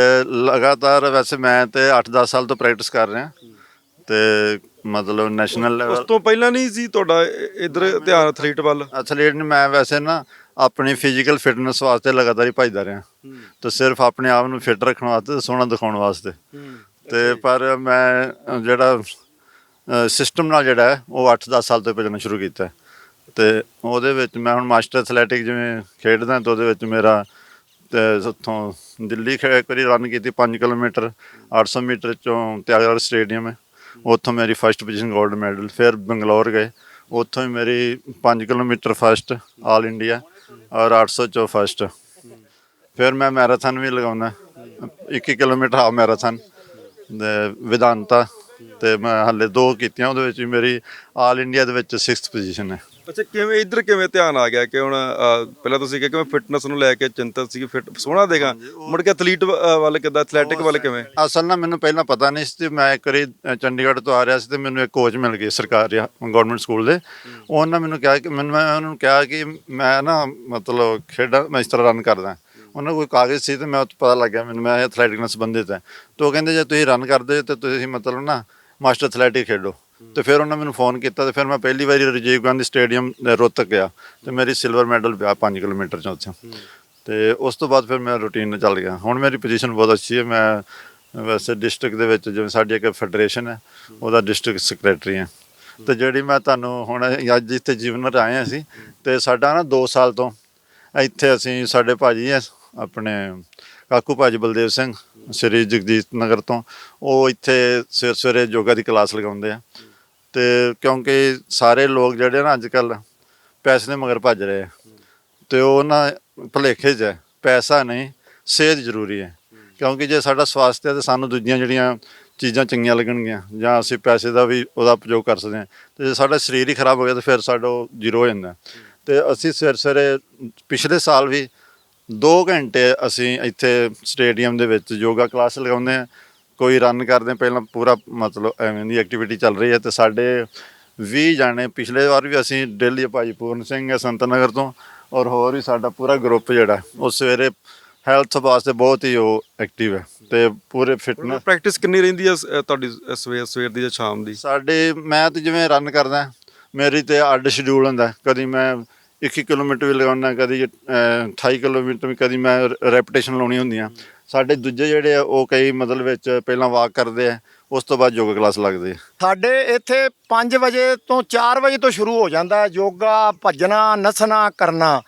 ਲਗਾਤਾਰ ਵੈਸੇ ਮੈਂ ਤੇ 8-10 ਸਾਲ ਤੋਂ ਪ੍ਰੈਕਟਿਸ ਕਰ ਰਿਹਾ। ਤੇ ਮਤਲਬ ਨੈਸ਼ਨਲ ਉਸ ਲੈਵਲ ਤੋਂ ਪਹਿਲਾਂ ਨਹੀਂ ਸੀ ਤੁਹਾਡਾ ਇ- ਇੱਧਰ ਧਿਆਨ ਐਥਲੀਟ ਵੱਲ? ਐਥਲੀਟ ਨੂੰ ਮੈਂ ਵੈਸੇ ਨਾ ਆਪਣੀ ਫਿਜ਼ੀਕਲ ਫਿਟਨੈਸ ਵਾਸਤੇ ਲਗਾਤਾਰ ਹੀ ਭਜਦਾ ਰਿਹਾ। ਤੇ ਸਿਰਫ ਆਪਣੇ ਆਪ ਨੂੰ ਫਿਟ ਰੱਖਣ ਵਾਸਤੇ ਸੋਹਣਾ ਦਿਖਾਉਣ ਵਾਸਤੇ। ਤੇ ਪਰ ਮੈਂ ਜਿਹੜਾ ਸਿਸਟਮ ਨਾਲ ਜਿਹੜਾ ਉਹ 8-10 ਸਾਲ ਤੋਂ ਭਜਣਾ ਸ਼ੁਰੂ ਕੀਤਾ। ਤੇ ਉਹਦੇ ਵਿੱਚ ਮੈਂ ਹੁਣ ਮਾਸਟਰ ਐਥਲੈਟਿਕ ਜਿਵੇਂ ਖੇਡਦਾ ਤੇ ਉਹਦੇ ਵਿੱਚ ਮੇਰਾ ਉੱਥੋਂ ਦਿੱਲੀ ਖੇ ਇੱਕ ਵਾਰੀ ਰਨ ਕੀਤੀ 5 ਕਿਲੋਮੀਟਰ 800 ਮੀਟਰ ਚੋਂ ਤਿਆਗਰਾਜ ਸਟੇਡੀਅਮ ਹੈ। ਉੱਥੋਂ ਮੇਰੀ ਫਸਟ ਪੋਜੀਸ਼ਨ 골ਡ ਮੈਡਲ ਫਿਰ ਬੰਗਲੌਰ ਗਏ। ਉੱਥੋਂ ਹੀ ਮੇਰੀ 5 ਕਿਲੋਮੀਟਰ ਫਸਟ ਆਲ ਇੰਡੀਆ ਔਰ 800 ਚੋਂ ਫਸਟ ਫਿਰ ਮੈਂ ਮੈਰਾਥਨ ਵੀ ਲਗਾਉਣਾ। 21 ਕਿਲੋਮੀਟਰ ਹਾਫ ਮੈਰਾਥਨ ਦੇ ਵਿਦਾਂਤਾ ਤੇ ਮੈਂ ਹਾਲੇ ਦੋ ਕੀਤੀਆਂ, ਉਹਦੇ ਵਿੱਚ ਵੀ ਮੇਰੀ ਆਲ ਇੰਡੀਆ ਦੇ ਵਿੱਚ 6th ਪੋਜੀਸ਼ਨ ਹੈ। ਅੱਛਾ ਕਿਵੇਂ ਇੱਧਰ ਕਿਵੇਂ ਧਿਆਨ ਆ ਗਿਆ ਕਿ ਹੁਣ ਪਹਿਲਾਂ ਤੁਸੀਂ ਕਿਹਾ ਕਿ ਮੈਂ ਫਿਟਨੈਸ ਨੂੰ ਲੈ ਕੇ ਚਿੰਤਤ ਸੀ ਫਿਟ ਸੋਹਣਾ ਦੇਗਾ ਮੁੜ ਕੇ ਐਥਲੀਟ ਵੱਲ ਕਿੱਦਾਂ ਐਥਲੈਟਿਕ ਵੱਲ ਕਿਵੇਂ? ਅਸਲ ਨਾਲ ਮੈਨੂੰ ਪਹਿਲਾਂ ਪਤਾ ਨਹੀਂ ਸੀ ਤੇ ਮੈਂ ਇੱਕ ਵਾਰੀ ਅ, ਚੰਡੀਗੜ੍ਹ ਤੋਂ ਆ ਰਿਹਾ ਸੀ ਤੇ ਮੈਨੂੰ ਇੱਕ ਕੋਚ ਮਿਲ ਗਏ ਸਰਕਾਰੀ ਗਵਰਨਮੈਂਟ ਸਕੂਲ ਦੇ। ਉਹਨਾਂ ਮੈਨੂੰ ਕਿਹਾ ਕਿ ਮੈਨੂੰ ਮੈਂ ਉਹਨਾਂ ਨੂੰ ਕਿਹਾ ਕਿ ਮੈਂ ਨਾ ਮਤਲਬ ਖੇਡਾਂ ਮੈਂ ਇਸ ਤਰ੍ਹਾਂ ਰਨ ਕਰਦਾ। ਉਹਨਾਂ ਕੋਲ ਕੋਈ ਕਾਗਜ਼ ਸੀ ਤੇ ਮੈਂ ਉਹ ਤੋਂ ਪਤਾ ਲੱਗ ਗਿਆ ਮੈਨੂੰ ਮੈਂ ਐਥਲੈਟਿਕ ਨਾਲ ਸੰਬੰਧਿਤ ਹੈ। ਤੇ ਉਹ ਕਹਿੰਦੇ ਜੇ ਤੁਸੀਂ ਰਨ ਕਰਦੇ ਤੇ ਤੁਸੀਂ ਮਤਲਬ ਨਾ ਮਾਸਟਰ ਐਥਲੈਟਿਕ ਖੇਡੋ। ਤੇ ਫਿਰ ਉਹਨਾਂ ਮੈਨੂੰ ਫੋਨ ਕੀਤਾ ਤੇ ਫਿਰ ਮੈਂ ਪਹਿਲੀ ਵਾਰੀ ਰਾਜੀਵ ਗਾਂਧੀ ਸਟੇਡੀਅਮ ਰੋਹਤਕ ਗਿਆ ਤੇ ਮੇਰੀ ਸਿਲਵਰ ਮੈਡਲ ਪਿਆ 5 ਕਿਲੋਮੀਟਰ ਚ ਉੱਥੇ। ਤੇ ਉਸ ਤੋਂ ਬਾਅਦ ਫਿਰ ਮੈਂ ਰੂਟੀਨ ਚੱਲ ਗਿਆ। ਹੁਣ ਮੇਰੀ ਪੋਜੀਸ਼ਨ ਬਹੁਤ ਅੱਛੀ ਹੈ। ਮੈਂ ਵੈਸੇ ਡਿਸਟ੍ਰਿਕਟ ਦੇ ਵਿੱਚ ਜਿਵੇਂ ਸਾਡੀ ਇੱਕ ਫੈਡਰੇਸ਼ਨ ਹੈ ਉਹਦਾ ਡਿਸਟ੍ਰਿਕਟ ਸੈਕਟਰੀ ਹਾਂ। ਤੇ ਜਿਹੜੀ ਮੈਂ ਤੁਹਾਨੂੰ ਹੁਣ ਅੱਜ ਇੱਥੇ ਜੀਵਨ ਚ ਆਏ ਅਸੀਂ ਤੇ ਸਾਡਾ ਨਾ 2 ਸਾਲ ਤੋਂ ਇੱਥੇ ਅਸੀਂ ਸਾਡੇ ਭਾਜੀ ਹੈ ਆਪਣੇ ਕਾਕੂ ਭਾਜੀ ਬਲਦੇਵ ਸਿੰਘ ਸ੍ਰੀ ਜਗਜੀਤ ਨਗਰ ਤੋਂ ਉਹ ਇੱਥੇ ਸਵੇਰ ਸਵੇਰੇ ਯੋਗਾ ਦੀ ਕਲਾਸ ਲਗਾਉਂਦੇ ਆ। ਤੇ ਕਿਉਂਕਿ ਸਾਰੇ ਲੋਕ ਜਿਹੜੇ ਨਾ ਅੱਜ ਕੱਲ ਪੈਸੇ ਦੇ ਮਗਰ ਭੱਜ ਰਹੇ ਆ। ਤੇ ਉਹ ਨਾ ਭੁਲੇਖੇ 'ਚ ਹੈ ਪੈਸਾ ਨਹੀਂ, ਸਿਹਤ ਜ਼ਰੂਰੀ ਹੈ। ਕਿਉਂਕਿ ਜੇ ਸਾਡਾ ਸਵਾਸਥ ਹੈ ਤੇ ਸਾਨੂੰ ਦੂਜੀਆਂ ਜਿਹੜੀਆਂ ਚੀਜ਼ਾਂ ਚੰਗੀਆਂ ਲੱਗਣਗੀਆਂ, ਜਾਂ ਅਸੀਂ ਪੈਸੇ ਦਾ ਵੀ ਉਹਦਾ ਉਪਯੋਗ ਕਰ ਸਕਦੇ ਹਾਂ। ਤੇ ਜੇ ਸਾਡਾ ਸਰੀਰ ਹੀ ਖਰਾਬ ਹੋ ਗਿਆ ਤਾਂ ਫਿਰ ਸਾਡਾ ਉਹ ਜ਼ੀਰੋ ਹੋ ਜਾਂਦਾ। ਤੇ ਅਸੀਂ ਸਵੇਰੇ ਸਵੇਰੇ ਪਿਛਲੇ ਸਾਲ ਵੀ 2 ਘੰਟੇ ਅਸੀਂ ਇੱਥੇ ਸਟੇਡੀਅਮ ਦੇ ਵਿੱਚ ਯੋਗਾ ਕਲਾਸ ਲਗਾਉਂਦੇ ਹਾਂ। ਕੋਈ ਰਨ ਕਰਦੇ ਪਹਿਲਾਂ ਪੂਰਾ ਮਤਲਬ ਐਵੇਂ ਦੀ ਐਕਟੀਵਿਟੀ ਚੱਲ ਰਹੀ ਹੈ ਤੇ ਸਾਡੇ 20 ਜਾਣੇ ਪਿਛਲੇ ਵਾਰ ਵੀ ਅਸੀਂ ਡੇਲੀ ਭਾਜੀ ਪੂਰਨ ਸਿੰਘ ਹੈ ਸੰਤ ਨਗਰ ਤੋਂ ਔਰ ਹੋਰ ਵੀ ਸਾਡਾ ਪੂਰਾ ਗਰੁੱਪ ਜਿਹੜਾ ਉਹ ਸਵੇਰੇ ਹੈਲਥ ਵਾਸਤੇ ਬਹੁਤ ਹੀ ਉਹ ਐਕਟਿਵ ਹੈ ਤੇ ਪੂਰੇ ਫਿਟਨੈਸ ਪ੍ਰੈਕਟਿਸ ਕਿੰਨੀ ਰਹਿੰਦੀ ਹੈ ਅ, ਤੁਹਾਡੀ ਸਵੇਰ ਸਵੇਰ ਦੀ ਜਾਂ ਸ਼ਾਮ ਦੀ? ਸਾਡੇ ਮੈਂ ਤੇ ਜਿਵੇਂ ਰਨ ਕਰਦਾ ਮੇਰੀ ਤੇ ਅੱਡ ਸ਼ਡਿਊਲ ਹੁੰਦਾ ਕਦੀ ਮੈਂ 21 ਕਿਲੋਮੀਟਰ ਵੀ ਲਗਾਉਣਾ ਕਦੀ ਅਹ, 28 ਕਿਲੋਮੀਟਰ ਵੀ ਕਦੀ ਮੈਂ ਰੈਪੀਟੇਸ਼ਨ ਲਾਉਣੀ ਹੁੰਦੀਆਂ ਸਾਡੇ ਦੂਜੇ ਜਿਹੜੇ ਆ ਉਹ ਕਈ ਮਤਲਬ ਵਿੱਚ ਪਹਿਲਾਂ ਵਾਕ ਕਰਦੇ ਆ ਉਸ ਤੋਂ ਬਾਅਦ ਯੋਗਾ ਕਲਾਸ ਲੱਗਦੇ ਆ। ਸਾਡੇ ਇੱਥੇ 5 ਵਜੇ ਤੋਂ 4 ਵਜੇ ਤੋਂ ਸ਼ੁਰੂ ਹੋ ਜਾਂਦਾ ਹੈ ਯੋਗਾ ਭੱਜਣਾ ਨੱਸਣਾ ਕਰਨਾ।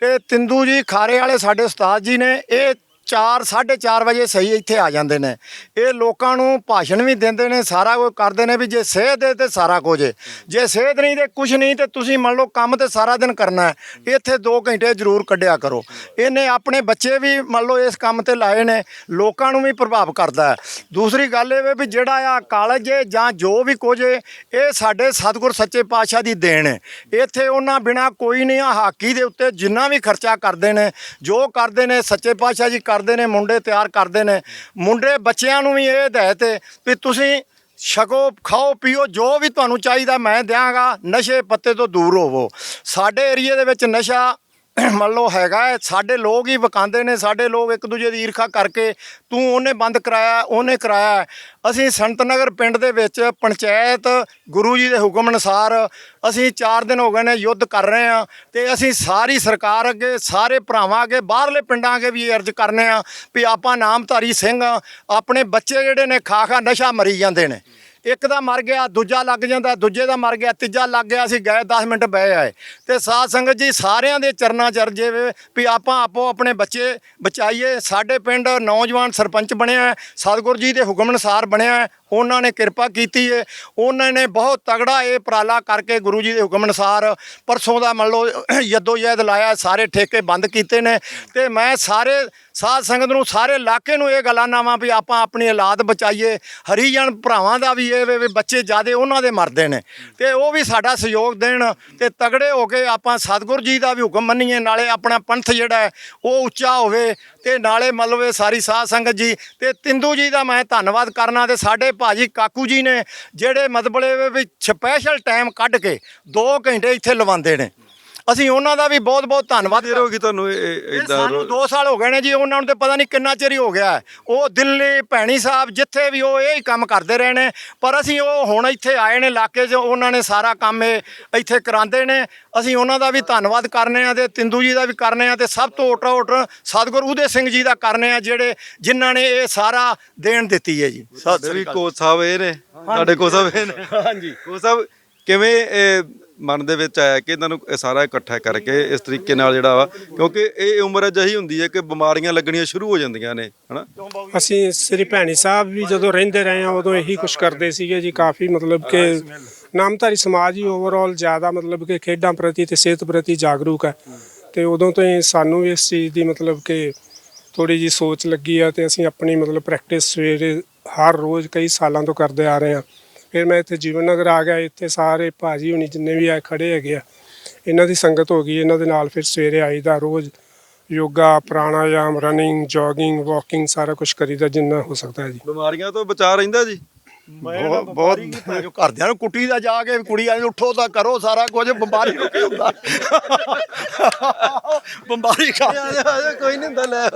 ਤੇ ਤਿੰਦੂ ਜੀ ਖਾਰੇ ਵਾਲੇ ਸਾਡੇ ਉਸਤਾਦ ਜੀ ਨੇ ਇਹ 4 4:30 ਵਜੇ ਸਹੀ ਇੱਥੇ ਆ ਜਾਂਦੇ ਨੇ। ਇਹ ਲੋਕਾਂ ਨੂੰ ਭਾਸ਼ਣ ਵੀ ਦਿੰਦੇ ਨੇ, ਸਾਰਾ ਕੁਝ ਕਰਦੇ ਨੇ ਵੀ ਜੇ ਸਿਹਤ ਹੈ ਤੇ ਸਾਰਾ ਕੁਝ ਹੈ। ਜੇ ਸਿਹਤ ਨਹੀਂ ਤੇ ਕੁਝ ਨਹੀਂ ਤੇ ਤੁਸੀਂ ਮੰਨ ਲਓ ਕੰਮ ਤੇ ਸਾਰਾ ਦਿਨ ਕਰਨਾ ਹੈ। ਇੱਥੇ 2 ਘੰਟੇ ਜ਼ਰੂਰ ਕੱਢਿਆ ਕਰੋ। ਇਹਨੇ ਆਪਣੇ ਬੱਚੇ ਵੀ ਮੰਨ ਲਓ ਇਸ ਕੰਮ ਤੇ ਲਾਏ ਨੇ, ਲੋਕਾਂ ਨੂੰ ਵੀ ਪ੍ਰਭਾਵ ਕਰਦਾ ਹੈ। ਦੂਸਰੀ ਗੱਲ ਇਹ ਵੀ ਜਿਹੜਾ ਆ ਕਾਲਜ ਹੈ ਜਾਂ ਜੋ ਵੀ ਕੁਝ ਹੈ, ਇਹ ਸਾਡੇ ਸਤਿਗੁਰ ਸੱਚੇ ਪਾਤਸ਼ਾਹ ਦੀ ਦੇਣ ਹੈ। ਇੱਥੇ ਉਹਨਾਂ ਬਿਨਾ ਕੋਈ ਨਹੀਂ ਆ, ਹਾਕੀ ਦੇ ਉੱਤੇ ਜਿੰਨਾ ਵੀ ਖਰਚਾ ਕਰਦੇ ਨੇ, ਜੋ ਕਰਦੇ ਨੇ, ਸੱਚੇ ਪਾਤਸ਼ਾਹ ਜੀ ਕਰਦੇ ਨੇ, ਮੁੰਡੇ ਤਿਆਰ ਕਰਦੇ ਨੇ। ਮੁੰਡੇ ਬੱਚਿਆਂ ਨੂੰ ਵੀ ਇਹ ਹਦਾਇਤ ਹੈ ਵੀ ਤੁਸੀਂ ਛਕੋ, ਖਾਓ, ਪੀਓ, ਜੋ ਵੀ ਤੁਹਾਨੂੰ ਚਾਹੀਦਾ ਮੈਂ ਦਿਆਂਗਾ, ਨਸ਼ੇ ਪੱਤੇ ਤੋਂ ਦੂਰ ਹੋਵੋ। ਸਾਡੇ ਏਰੀਏ ਦੇ ਵਿੱਚ ਨਸ਼ਾ ਮੰਨ ਲਓ ਹੈਗਾ ਹੈ, ਸਾਡੇ ਲੋਕ ਹੀ ਵਕਾਂਦੇ ਨੇ ਸਾਡੇ ਲੋਕ ਇੱਕ ਦੂਜੇ ਦੀ ਈਰਖਾ ਕਰਕੇ ਤੂੰ ਉਹਨੇ ਬੰਦ ਕਰਾਇਆ ਉਹਨੇ ਕਰਾਇਆ ਅਸੀਂ ਸੰਤ ਨਗਰ ਪਿੰਡ ਦੇ ਵਿੱਚ ਪੰਚਾਇਤ ਗੁਰੂ ਜੀ ਦੇ ਹੁਕਮ ਅਨੁਸਾਰ ਅਸੀਂ 4 ਦਿਨ ਹੋ ਗਏ ਨੇ ਯੁੱਧ ਕਰ ਰਹੇ ਹਾਂ ਤੇ ਅਸੀਂ ਸਾਰੀ ਸਰਕਾਰ ਅੱਗੇ ਸਾਰੇ ਭਰਾਵਾਂ ਅੱਗੇ ਬਾਹਰਲੇ ਪਿੰਡਾਂ ਅੱਗੇ ਵੀ ਅਰਜ਼ ਕਰਨੇ ਆ ਵੀ ਆਪਾਂ ਨਾਮਧਾਰੀ ਸਿੰਘ ਆਪਣੇ ਬੱਚੇ ਜਿਹੜੇ ਨੇ ਖਾ ਖਾ ਨਸ਼ਾ ਮਰੀ ਜਾਂਦੇ ਨੇ। ਇੱਕ ਦਾ ਮਰ ਗਿਆ ਦੂਜਾ ਲੱਗ ਜਾਂਦਾ ਦੂਜੇ ਦਾ ਮਰ ਗਿਆ ਤੀਜਾ ਲੱਗ ਗਿਆ ਅਸੀਂ ਗਏ 10 ਮਿੰਟ ਬਹਿ ਆਏ। ਤੇ ਸਾਧ ਸੰਗਤ ਜੀ ਸਾਰਿਆਂ ਦੇ ਚਰਨਾਂ ਚਰਜੇ ਵੇ ਵੀ ਆਪਾਂ ਆਪੋ ਆਪਣੇ ਬੱਚੇ ਬਚਾਈਏ। ਸਾਡੇ ਪਿੰਡ ਨੌਜਵਾਨ ਸਰਪੰਚ ਬਣਿਆ ਹੈ, ਸਤਿਗੁਰੂ ਜੀ ਦੇ ਹੁਕਮ ਅਨੁਸਾਰ ਬਣਿਆ ਉਹਨਾਂ ਨੇ ਕਿਰਪਾ ਕੀਤੀ ਹੈ ਉਹਨਾਂ ਨੇ ਬਹੁਤ ਤਗੜਾ ਇਹ ਉਪਰਾਲਾ ਕਰਕੇ ਗੁਰੂ ਜੀ ਦੇ ਹੁਕਮ ਅਨੁਸਾਰ ਪਰਸੋਂ ਦਾ ਮੰਨ ਲਓ ਯੱਦੋ ਯੈਦ ਲਾਇਆ, ਸਾਰੇ ਠੇਕੇ ਬੰਦ ਕੀਤੇ ਨੇ ਤੇ ਮੈਂ ਸਾਰੇ ਸਾਧ ਸੰਗਤ ਨੂੰ, ਸਾਰੇ ਇਲਾਕੇ ਨੂੰ ਇਹ ਗੱਲਾਂ ਨਾਵਾਂ ਵੀ ਆਪਾਂ ਆਪਣੀ ਔਲਾਦ ਬਚਾਈਏ, ਹਰੀਜਨ ਭਰਾਵਾਂ ਦਾ ਵੀ ਇਹ ਵੀ ਬੱਚੇ ਜਿਆਦੇ ਉਹਨਾਂ ਦੇ ਮਰਦੇ ਨੇ। ਤੇ ਉਹ ਵੀ ਸਾਡਾ ਸਹਿਯੋਗ ਦੇਣ ਤੇ ਤਗੜੇ ਹੋ ਕੇ ਆਪਾਂ ਸਤਿਗੁਰੂ ਜੀ ਦਾ ਵੀ ਹੁਕਮ ਮੰਨੀਏ, ਨਾਲੇ ਆਪਣਾ ਪੰਥ ਜਿਹੜਾ ਉਹ ਉੱਚਾ ਹੋਵੇ ਤੇ ਨਾਲੇ ਮਤਲਬ ਇਹ ਸਾਰੀ ਸਾਧ ਸੰਗਤ ਜੀ ਤੇ ਤਿੰਦੂ ਜੀ ਦਾ ਮੈਂ ਧੰਨਵਾਦ ਕਰਨਾ ਤੇ ਸਾਡੇ ਭਾਜੀ ਕਾਕੂ ਜੀ ਨੇ ਜਿਹੜੇ ਮਤਲਬ ਇਹ ਵੀ ਸਪੈਸ਼ਲ ਟਾਈਮ ਕੱਢ ਕੇ 2 ਘੰਟੇ ਇੱਥੇ ਲਵਾਉਂਦੇ ਨੇ। ਅਸੀਂ ਉਹਨਾਂ ਦਾ ਵੀ ਬਹੁਤ ਬਹੁਤ ਧੰਨਵਾਦ ਦੇਰ ਹੋ ਗਈ ਤੁਹਾਨੂੰ ਇਦਾਂ ਸਾਨੂੰ 2 ਸਾਲ ਹੋ ਗਏ ਨੇ ਜੀ ਉਹਨਾਂ ਨੂੰ ਤੇ ਪਤਾ ਨਹੀਂ ਕਿੰਨਾ ਚਿਰ ਹੀ ਹੋ ਗਿਆ। ਉਹ ਦਿੱਲੀ ਭੈਣੀ ਸਾਹਿਬ ਜਿੱਥੇ ਵੀ ਉਹ ਇਹ ਹੀ ਕੰਮ ਕਰਦੇ ਰਹੇ ਨੇ ਪਰ ਅਸੀਂ ਉਹ ਹੁਣ ਇੱਥੇ ਆਏ ਨੇ ਇਲਾਕੇ 'ਚ ਉਹਨਾਂ ਨੇ ਸਾਰਾ ਕੰਮ ਇਹ ਇੱਥੇ ਕਰਾਉਂਦੇ ਨੇ। ਅਸੀਂ ਉਹਨਾਂ ਦਾ ਵੀ ਧੰਨਵਾਦ ਕਰਨੇ ਆ ਤੇ ਤਿੰਦੂ ਜੀ ਦਾ ਵੀ ਕਰਨੇ ਆ ਤੇ ਸਭ ਤੋਂ ਓਟਾ ਓਟ ਸਤਿਗੁਰੂ ਉਦੇ ਸਿੰਘ ਜੀ ਦਾ ਕਰਨੇ ਆ ਜਿਹੜੇ ਜਿਨ੍ਹਾਂ ਨੇ ਇਹ ਸਾਰਾ ਦੇਣ ਦਿੱਤੀ ਹੈ ਜੀ। ਸਾਡੇ ਵੀ ਕੋਚ ਸਾਹਿਬ ਇਹ ਨੇ ਸਾਡੇ ਕੋਚ ਸਾਹਿਬ ਇਹ ਨੇ। ਹਾਂਜੀ। ਕੋਚ ਸਾਹਿਬ ਕਿਵੇਂ ਇਹ ਮਨ ਦੇ ਵਿੱਚ ਆਇਆ ਕਿ ਇਹਨਾਂ ਨੂੰ ਇਹ ਸਾਰਾ ਇਕੱਠਾ ਕਰਕੇ ਇਸ ਤਰੀਕੇ ਨਾਲ ਜਿਹੜਾ ਵਾ, ਕਿਉਂਕਿ ਇਹ ਉਮਰ ਅਜਿਹੀ ਹੁੰਦੀ ਹੈ ਕਿ ਬਿਮਾਰੀਆਂ ਲੱਗਣੀਆਂ ਸ਼ੁਰੂ ਹੋ ਜਾਂਦੀਆਂ ਨੇ, ਹਨਾ? ਅਸੀਂ ਸ੍ਰੀ ਭੈਣੀ ਸਾਹਿਬ ਵੀ ਜਦੋਂ ਰਹਿੰਦੇ ਰਹੇ ਆ ਉਦੋਂ ਇਹੀ ਕੁਝ ਕਰਦੇ ਸੀਗੇ ਜੀ, ਕਾਫੀ ਮਤਲਬ ਕਿ ਨਾਮਧਾਰੀ ਸਮਾਜ ਹੀ ਓਵਰਆਲ ਜ਼ਿਆਦਾ ਮਤਲਬ ਕਿ ਖੇਡਾਂ ਪ੍ਰਤੀ ਤੇ ਸਿਹਤ ਪ੍ਰਤੀ ਜਾਗਰੂਕ ਹੈ। ਤੇ ਉਦੋਂ ਤੋਂ ਹੀ ਸਾਨੂੰ ਵੀ ਇਸ ਚੀਜ਼ ਦੀ ਮਤਲਬ ਕਿ ਥੋੜੀ ਜੀ ਸੋਚ ਲੱਗੀ ਆ ਤੇ ਅਸੀਂ ਆਪਣੀ ਮਤਲਬ ਪ੍ਰੈਕਟਿਸ ਸਵੇਰੇ ਹਰ ਰੋਜ਼ ਕਈ ਸਾਲਾਂ ਤੋਂ ਕਰਦੇ ਆ ਰਹੇ ਆ ਫਿਰ ਮੈਂ ਇੱਥੇ ਜੀਵਨ ਨਗਰ ਆ ਗਿਆ ਇੱਥੇ ਸਾਰੇ ਭਾਜੀ ਹੁਣੀ ਜਿੰਨੇ ਵੀ ਆ ਖੜੇ ਹੈਗੇ ਆ ਇਹਨਾਂ ਦੀ ਸੰਗਤ ਹੋ ਗਈ ਇਹਨਾਂ ਦੇ ਨਾਲ ਫਿਰ ਸਵੇਰੇ ਆਈਦਾ ਰੋਜ਼ yoga pranayama running jogging walking ਸਾਰਾ ਕੁਝ ਕਰੀਦਾ ਜਿੰਨਾ ਹੋ ਸਕਦਾ ਹੈ ਜੀ। ਬਿਮਾਰੀਆਂ ਤੋਂ ਬਚਾ ਰਹਿੰਦਾ ਜੀ। ਬਹੁਤ ਬਹੁਤ ਜੋ ਘਰਦਿਆਂ ਨੂੰ ਕੁੱਟੀ ਦਾ ਜਾ ਕੇ ਕੁੜੀ ਨੂੰ ਉੱਠੋ ਤਾਂ ਕਰੋ ਸਾਰਾ ਕੁਝ ਬਿਮਾਰੀ ਨੂੰ ਕੀ ਹੁੰਦਾ? ਬਿਮਾਰੀ ਖਾ ਕੋਈ ਨਹੀਂ ਹੁੰਦਾ ਲੈ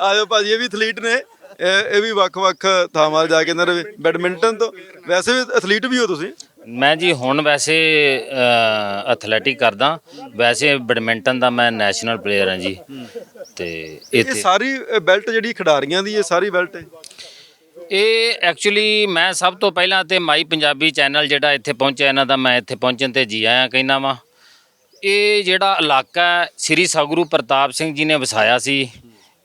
ਆਜੋ ਭਾਜੀ ਇਹ ਵੀ ਐਥਲੀਟ ਨੇ। ਇਹ ਇਹ ਵੀ ਵੱਖ-ਵੱਖ ਥਾਵਾਂ ਜਾ ਕੇ ਦੇ ਬੈਡਮਿੰਟਨ ਤੋਂ। ਵੈਸੇ ਵੀ ਐਥਲੀਟ ਵੀ ਹੋ ਤੁਸੀਂ? ਮੈਂ ਜੀ ਹੁਣ ਵੈਸੇ ਐਥਲੈਟਿਕ ਕਰਦਾ। ਵੈਸੇ ਬੈਡਮਿੰਟਨ ਦਾ ਮੈਂ ਨੈਸ਼ਨਲ ਪਲੇਅਰ ਹਾਂ ਜੀ। ਤੇ ਇਹ ਇੱਥੇ ਸਾਰੀ ਬੈਲਟ ਜਿਹੜੀ ਖਿਡਾਰੀਆਂ ਦੀ ਇਹ ਸਾਰੀ ਬੈਲਟ ਹੈ? ਇਹ ਐਕਚੁਅਲੀ ਮੈਂ ਸਭ ਤੋਂ ਪਹਿਲਾਂ ਤੇ ਮਾਈ ਪੰਜਾਬੀ ਚੈਨਲ ਜਿਹੜਾ ਇੱਥੇ ਪਹੁੰਚਿਆ ਇਹਨਾਂ ਦਾ ਮੈਂ ਇੱਥੇ ਪਹੁੰਚਣ ਤੇ ਜੀ ਆਇਆਂ ਕਹਿੰਦਾ ਵਾਂ। ਇਹ ਜਿਹੜਾ ਇਲਾਕਾ ਹੈ, ਸ੍ਰੀ ਸਤਿਗੁਰੂ ਪ੍ਰਤਾਪ ਸਿੰਘ ਜੀ ਨੇ ਵਸਾਇਆ ਸੀ।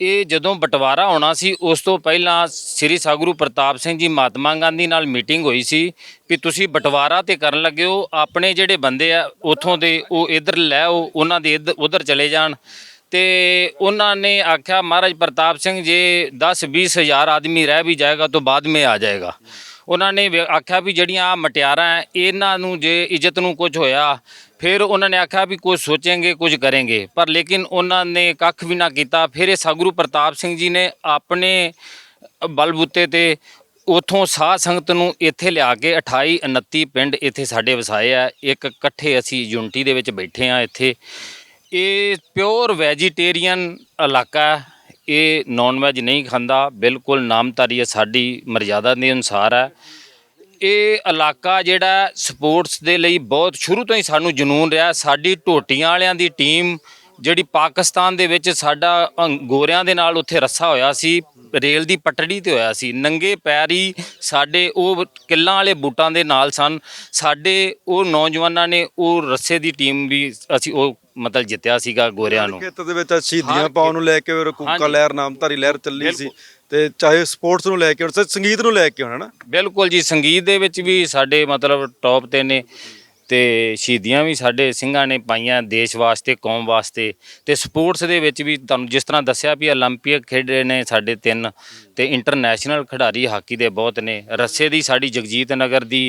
ਇਹ ਜਦੋਂ ਬਟਵਾਰਾ ਹੋਣਾ ਸੀ ਉਸ ਤੋਂ ਪਹਿਲਾਂ ਸ੍ਰੀ ਸਾਗੁਰੂ ਪ੍ਰਤਾਪ ਸਿੰਘ ਜੀ ਮਹਾਤਮਾ ਗਾਂਧੀ ਨਾਲ ਮੀਟਿੰਗ ਹੋਈ ਸੀ ਵੀ ਤੁਸੀਂ ਬਟਵਾਰਾ ਤੇ ਕਰਨ ਲੱਗੇ ਹੋ ਆਪਣੇ ਜਿਹੜੇ ਬੰਦੇ ਆ ਉਥੋਂ ਦੇ ਉਹ ਇੱਧਰ ਲੈ ਆਓ ਉਹਨਾਂ ਦੇ ਇੱਧ- ਉੱਧਰ ਚਲੇ ਜਾਣ। ਤੇ ਉਹਨਾਂ ਨੇ ਆਖਿਆ ਮਹਾਰਾਜ ਪ੍ਰਤਾਪ ਸਿੰਘ ਜੇ 10 20 ਹਜ਼ਾਰ ਆਦਮੀ ਰਹਿ ਵੀ ਜਾਏਗਾ ਤਾਂ ਬਾਅਦ ਵਿੱਚ ਆ ਜਾਏਗਾ। ਉਹਨਾਂ ਨੇ ਆਖਿਆ ਵੀ ਜਿਹੜੀਆਂ ਆਹ ਮਟਿਆਰਾਂ ਹੈ, ਇਹਨਾਂ ਨੂੰ ਜੇ ਇੱਜ਼ਤ ਨੂੰ ਕੁਝ ਹੋਇਆ ਫਿਰ ਉਹਨਾਂ ਨੇ ਆਖਿਆ ਵੀ ਕੁਝ ਸੋਚेंगे ਕੁਝ ਕਰਾਂਗੇ ਪਰ ਲੇਕਿਨ ਉਹਨਾਂ ਨੇ ਕੱਖ ਵੀ ਨਾ ਕੀਤਾ। ਫਿਰ ਇਹ ਸਾਗੁਰੂ ਪ੍ਰਤਾਪ ਸਿੰਘ ਜੀ ਨੇ ਆਪਣੇ ਬਲਬੂਤੇ ਤੇ ਉਥੋਂ ਸਾਧ ਸੰਗਤ ਨੂੰ ਇੱਥੇ ਲਿਆ ਕੇ 28 29 ਪਿੰਡ ਇੱਥੇ ਸਾਡੇ ਵਸਾਏ ਆ। ਇੱਕ ਇਕੱਠੇ ਅਸੀਂ ਯੂਨਿਟੀ ਦੇ ਵਿੱਚ ਬੈਠੇ ਆ ਇੱਥੇ। ਇਹ ਪਿਓਰ ਵੈਜੀਟੇਰੀਅਨ ਇਲਾਕਾ ਇਹ ਨਾਨ ਵੈਜ ਨਹੀਂ ਖਾਂਦਾ। ਬਿਲਕੁਲ ਨਾਮਧਾਰੀ ਸਾਡੀ ਮਰਜ਼ਾਦਾ ਦੇ ਅਨੁਸਾਰ ਹੈ। ਇਹ ਇਲਾਕਾ ਜਿਹੜਾ ਸਪੋਰਟਸ ਦੇ ਲਈ ਬਹੁਤ ਸ਼ੁਰੂ ਤੋਂ ਹੀ ਸਾਨੂੰ ਜਨੂਨ ਰਿਹਾ ਸਾਡੀ ਢੋਟੀਆਂ ਵਾਲਿਆਂ ਦੀ ਟੀਮ ਜਿਹੜੀ ਪਾਕਿਸਤਾਨ ਦੇ ਵਿੱਚ ਸਾਡਾ ਗੋਰਿਆਂ ਦੇ ਨਾਲ ਉੱਥੇ ਰੱਸਾ ਹੋਇਆ ਸੀ ਰੇਲ ਦੀ ਪਟੜੀ ਤੇ ਹੋਇਆ ਸੀ ਨੰਗੇ ਪੈਰੀ ਸਾਡੇ ਉਹ ਕਿੱਲਾਂ ਵਾਲੇ ਬੂਟਾਂ ਦੇ ਨਾਲ ਸਨ ਸਾਡੇ ਉਹ ਨੌਜਵਾਨਾਂ ਨੇ ਉਹ ਰੱਸੇ ਦੀ ਟੀਮ ਵੀ ਅਸੀਂ ਉਹ ਮਤਲਬ ਜਿੱਤਿਆ ਸੀਗਾ ਗੋਰਿਆਂ ਨੂੰ ਖੇਤਰ ਦੇ ਵਿੱਚ ਸ਼ਹੀਦੀਆਂ ਪਾਉਣ ਨੂੰ ਲੈ ਕੇ ਰਕੂਕਾ। ਲਹਿਰ ਨਾਮਧਾਰੀ ਲਹਿਰ ਚੱਲੀ ਸੀ। ਤੇ ਚਾਹੇ ਸਪੋਰਟਸ ਨੂੰ ਲੈ ਕੇ ਹੋਣ ਚਾਹੇ ਸੰਗੀਤ ਨੂੰ ਲੈ ਕੇ ਹੋਣ ਹਨਾ ਬਿਲਕੁਲ ਜੀ ਸੰਗੀਤ ਦੇ ਵਿੱਚ ਵੀ ਸਾਡੇ ਮਤਲਬ ਟੌਪ ਤੇ ਨੇ ਤੇ ਸ਼ਹੀਦੀਆਂ ਵੀ ਸਾਡੇ ਸਿੰਘਾਂ ਨੇ ਪਾਈਆਂ ਦੇਸ਼ ਵਾਸਤੇ ਕੌਮ ਵਾਸਤੇ ਤੇ ਸਪੋਰਟਸ ਦੇ ਵਿੱਚ ਵੀ ਤੁਹਾਨੂੰ ਜਿਸ ਤਰ੍ਹਾਂ ਦੱਸਿਆ ਵੀ 올림픽 ਖੇਡੇ ਨੇ ਸਾਡੇ ਤਿੰਨ ਤੇ ਇੰਟਰਨੈਸ਼ਨਲ ਖਿਡਾਰੀ ਹਾਕੀ ਦੇ ਬਹੁਤ ਨੇ ਰੱਸੇ ਦੀ ਸਾਡੀ ਜਗਜੀਤ ਨਗਰ ਦੀ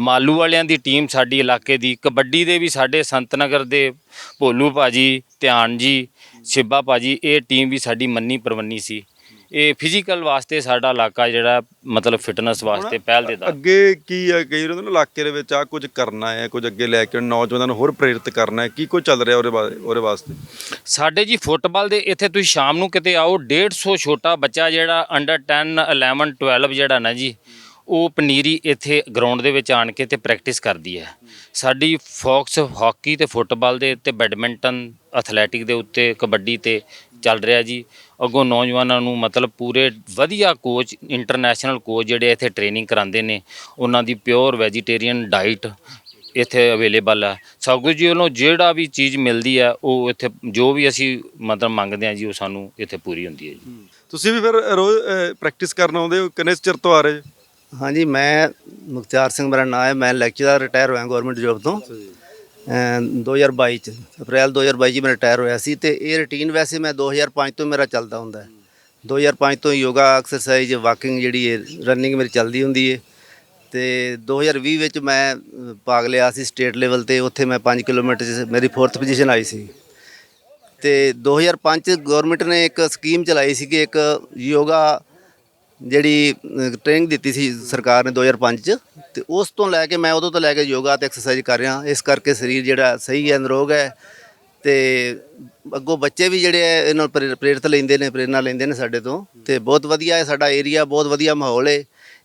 ਮਾਲੂ ਵਾਲਿਆਂ ਦੀ ਟੀਮ ਸਾਡੀ ਇਲਾਕੇ ਦੀ ਕਬੱਡੀ ਦੇ ਵੀ ਸਾਡੇ ਸੰਤ ਨਗਰ ਦੇ ਭੋਲੂ ਭਾਜੀ ਧਿਆਨ ਜੀ ਸ਼ਿੱਬਾ ਭਾਜੀ ਇਹ ਟੀਮ ਵੀ ਸਾਡੀ ਮੰਨੀ ਪਰਵੰਨੀ ਸੀ ਇਹ ਫਿਜ਼ੀਕਲ ਵਾਸਤੇ ਸਾਡਾ ਇਲਾਕਾ ਜਿਹੜਾ ਮਤਲਬ ਫਿਟਨੈਸ ਵਾਸਤੇ ਪਹਿਲ ਦੇ ਦਾ। ਅੱਗੇ ਕੀ ਹੈ ਕਈ ਉਹਨਾਂ ਇਲਾਕੇ ਦੇ ਵਿੱਚ ਆ ਕੁਝ ਕਰਨਾ ਹੈ ਕੁਝ ਅੱਗੇ ਲੈ ਕੇ ਨੌਜਵਾਨਾਂ ਨੂੰ ਹੋਰ ਪ੍ਰੇਰਿਤ ਕਰਨਾ ਹੈ ਕੀ ਕੁਝ ਚੱਲ ਰਿਹਾ ਉਹਦੇ ਬਾਰੇ ਉਹਦੇ ਵਾਸਤੇ? ਸਾਡੇ ਜੀ ਫੁੱਟਬਾਲ ਦੇ ਇੱਥੇ ਤੁਸੀਂ ਸ਼ਾਮ ਨੂੰ ਕਿਤੇ ਆਓ 150 ਛੋਟਾ ਬੱਚਾ ਜਿਹੜਾ ਅੰਡਰ 10 11 12 ਜਿਹੜਾ ਨਾ ਜੀ ਉਹ ਪਨੀਰੀ ਇੱਥੇ ਗਰਾਊਂਡ ਦੇ ਵਿੱਚ ਆਣ ਕੇ ਤੇ ਪ੍ਰੈਕਟਿਸ ਕਰਦੀ ਹੈ। ਸਾਡੀ ਫੋਕਸ ਹਾਕੀ ਤੇ ਫੁੱਟਬਾਲ ਦੇ ਤੇ ਬੈਡਮਿੰਟਨ ਐਥਲੈਟਿਕ ਦੇ ਉੱਤੇ ਕਬੱਡੀ ਤੇ ਚੱਲ ਰਿਹਾ ਜੀ। ਅੱਗੋਂ ਨੌਜਵਾਨਾਂ ਨੂੰ ਮਤਲਬ ਪੂਰੇ ਵਧੀਆ ਕੋਚ ਇੰਟਰਨੈਸ਼ਨਲ ਕੋਚ ਜਿਹੜੇ ਇੱਥੇ ਟ੍ਰੇਨਿੰਗ ਕਰਾਉਂਦੇ ਨੇ ਉਹਨਾਂ ਦੀ ਪਿਓਰ ਵੈਜੀਟੇਰੀਅਨ ਡਾਈਟ ਇੱਥੇ ਅਵੇਲੇਬਲ ਹੈ ਸਾਗੂ ਜੀ ਵੱਲੋਂ ਜਿਹੜਾ ਵੀ ਚੀਜ਼ ਮਿਲਦੀ ਹੈ ਉਹ ਇੱਥੇ ਜੋ ਵੀ ਅਸੀਂ ਮਤਲਬ ਮੰਗਦੇ ਹਾਂ ਜੀ ਉਹ ਸਾਨੂੰ ਇੱਥੇ ਪੂਰੀ ਹੁੰਦੀ ਹੈ ਜੀ। ਤੁਸੀਂ ਵੀ ਫਿਰ ਰੋਜ਼ ਪ੍ਰੈਕਟਿਸ ਕਰਨ ਆਉਂਦੇ ਹੋ ਕਿੰਨੇ ਚਿਰ ਤੋਂ ਆ ਰਹੇ? ਜੀ? ਹਾਂਜੀ ਮੈਂ ਮੁਖਤਿਆਰ ਸਿੰਘ ਮੇਰਾ ਨਾਮ ਹੈ ਮੈਂ ਲੈਕਚਰਰ ਰਿਟਾਇਰ ਹੋਇਆ ਗਵਰਨਮੈਂਟ ਜੋਬ ਤੋਂ। 2022 ਚ, ਅਪ੍ਰੈਲ 2022 ਚ ਮੈਂ ਰਿਟਾਇਰ ਹੋਇਆ ਸੀ ਤੇ ਇਹ ਰੁਟੀਨ ਵੈਸੇ ਮੈਂ 2005 ਤੋਂ ਮੇਰਾ ਚੱਲਦਾ ਹੁੰਦਾ ਹੈ। 2005 ਤੋਂ ਯੋਗਾ ਐਕਸਰਸਾਈਜ਼ ਵਾਕਿੰਗ ਜਿਹੜੀ ਹੈ ਰਨਿੰਗ ਮੇਰੀ ਚੱਲਦੀ ਹੁੰਦੀ ਹੈ ਤੇ 2020 ਵਿੱਚ ਮੈਂ ਭਾਗ ਲਿਆ ਸੀ ਸਟੇਟ ਲੈਵਲ ਤੇ, ਉੱਥੇ ਮੈਂ 5 ਕਿਲੋਮੀਟਰ 'ਚ ਮੇਰੀ 4th ਪੋਜੀਸ਼ਨ ਆਈ ਸੀ। ਤੇ 2005 ਚ ਗਵਰਨਮੈਂਟ ਨੇ ਇੱਕ ਸਕੀਮ ਚਲਾਈ ਸੀ ਕਿ ਇੱਕ ਯੋਗਾ ਜਿਹੜੀ ਟ੍ਰੇਨਿੰਗ ਦਿੱਤੀ ਸੀ ਸਰਕਾਰ ਨੇ 2005 ਚ, ਤੇ ਉਸ ਤੋਂ ਲੈ ਕੇ ਮੈਂ ਉਦੋਂ ਤੋਂ ਲੈ ਕੇ ਯੋਗਾ ਤੇ ਐਕਸਰਸਾਈਜ਼ ਕਰ ਰਿਹਾ ਇਸ ਕਰਕੇ ਸਰੀਰ ਜਿਹੜਾ ਸਹੀ ਹੈ, ਨਿਰੋਗ ਹੈ, ਤੇ ਅੱਗੋਂ ਬੱਚੇ ਵੀ ਜਿਹੜੇ ਹੈ, ਇਹਨਾਂ ਨੂੰ ਪ੍ਰੇਰਿਤ ਲੈਂਦੇ ਨੇ, ਪ੍ਰੇਰਨਾ ਲੈਂਦੇ ਨੇ ਸਾਡੇ ਤੋਂ। ਤੇ ਬਹੁਤ ਵਧੀਆ ਹੈ ਸਾਡਾ ਏਰੀਆ ਬਹੁਤ ਵਧੀਆ ਮਾਹੌਲ ਹੈ।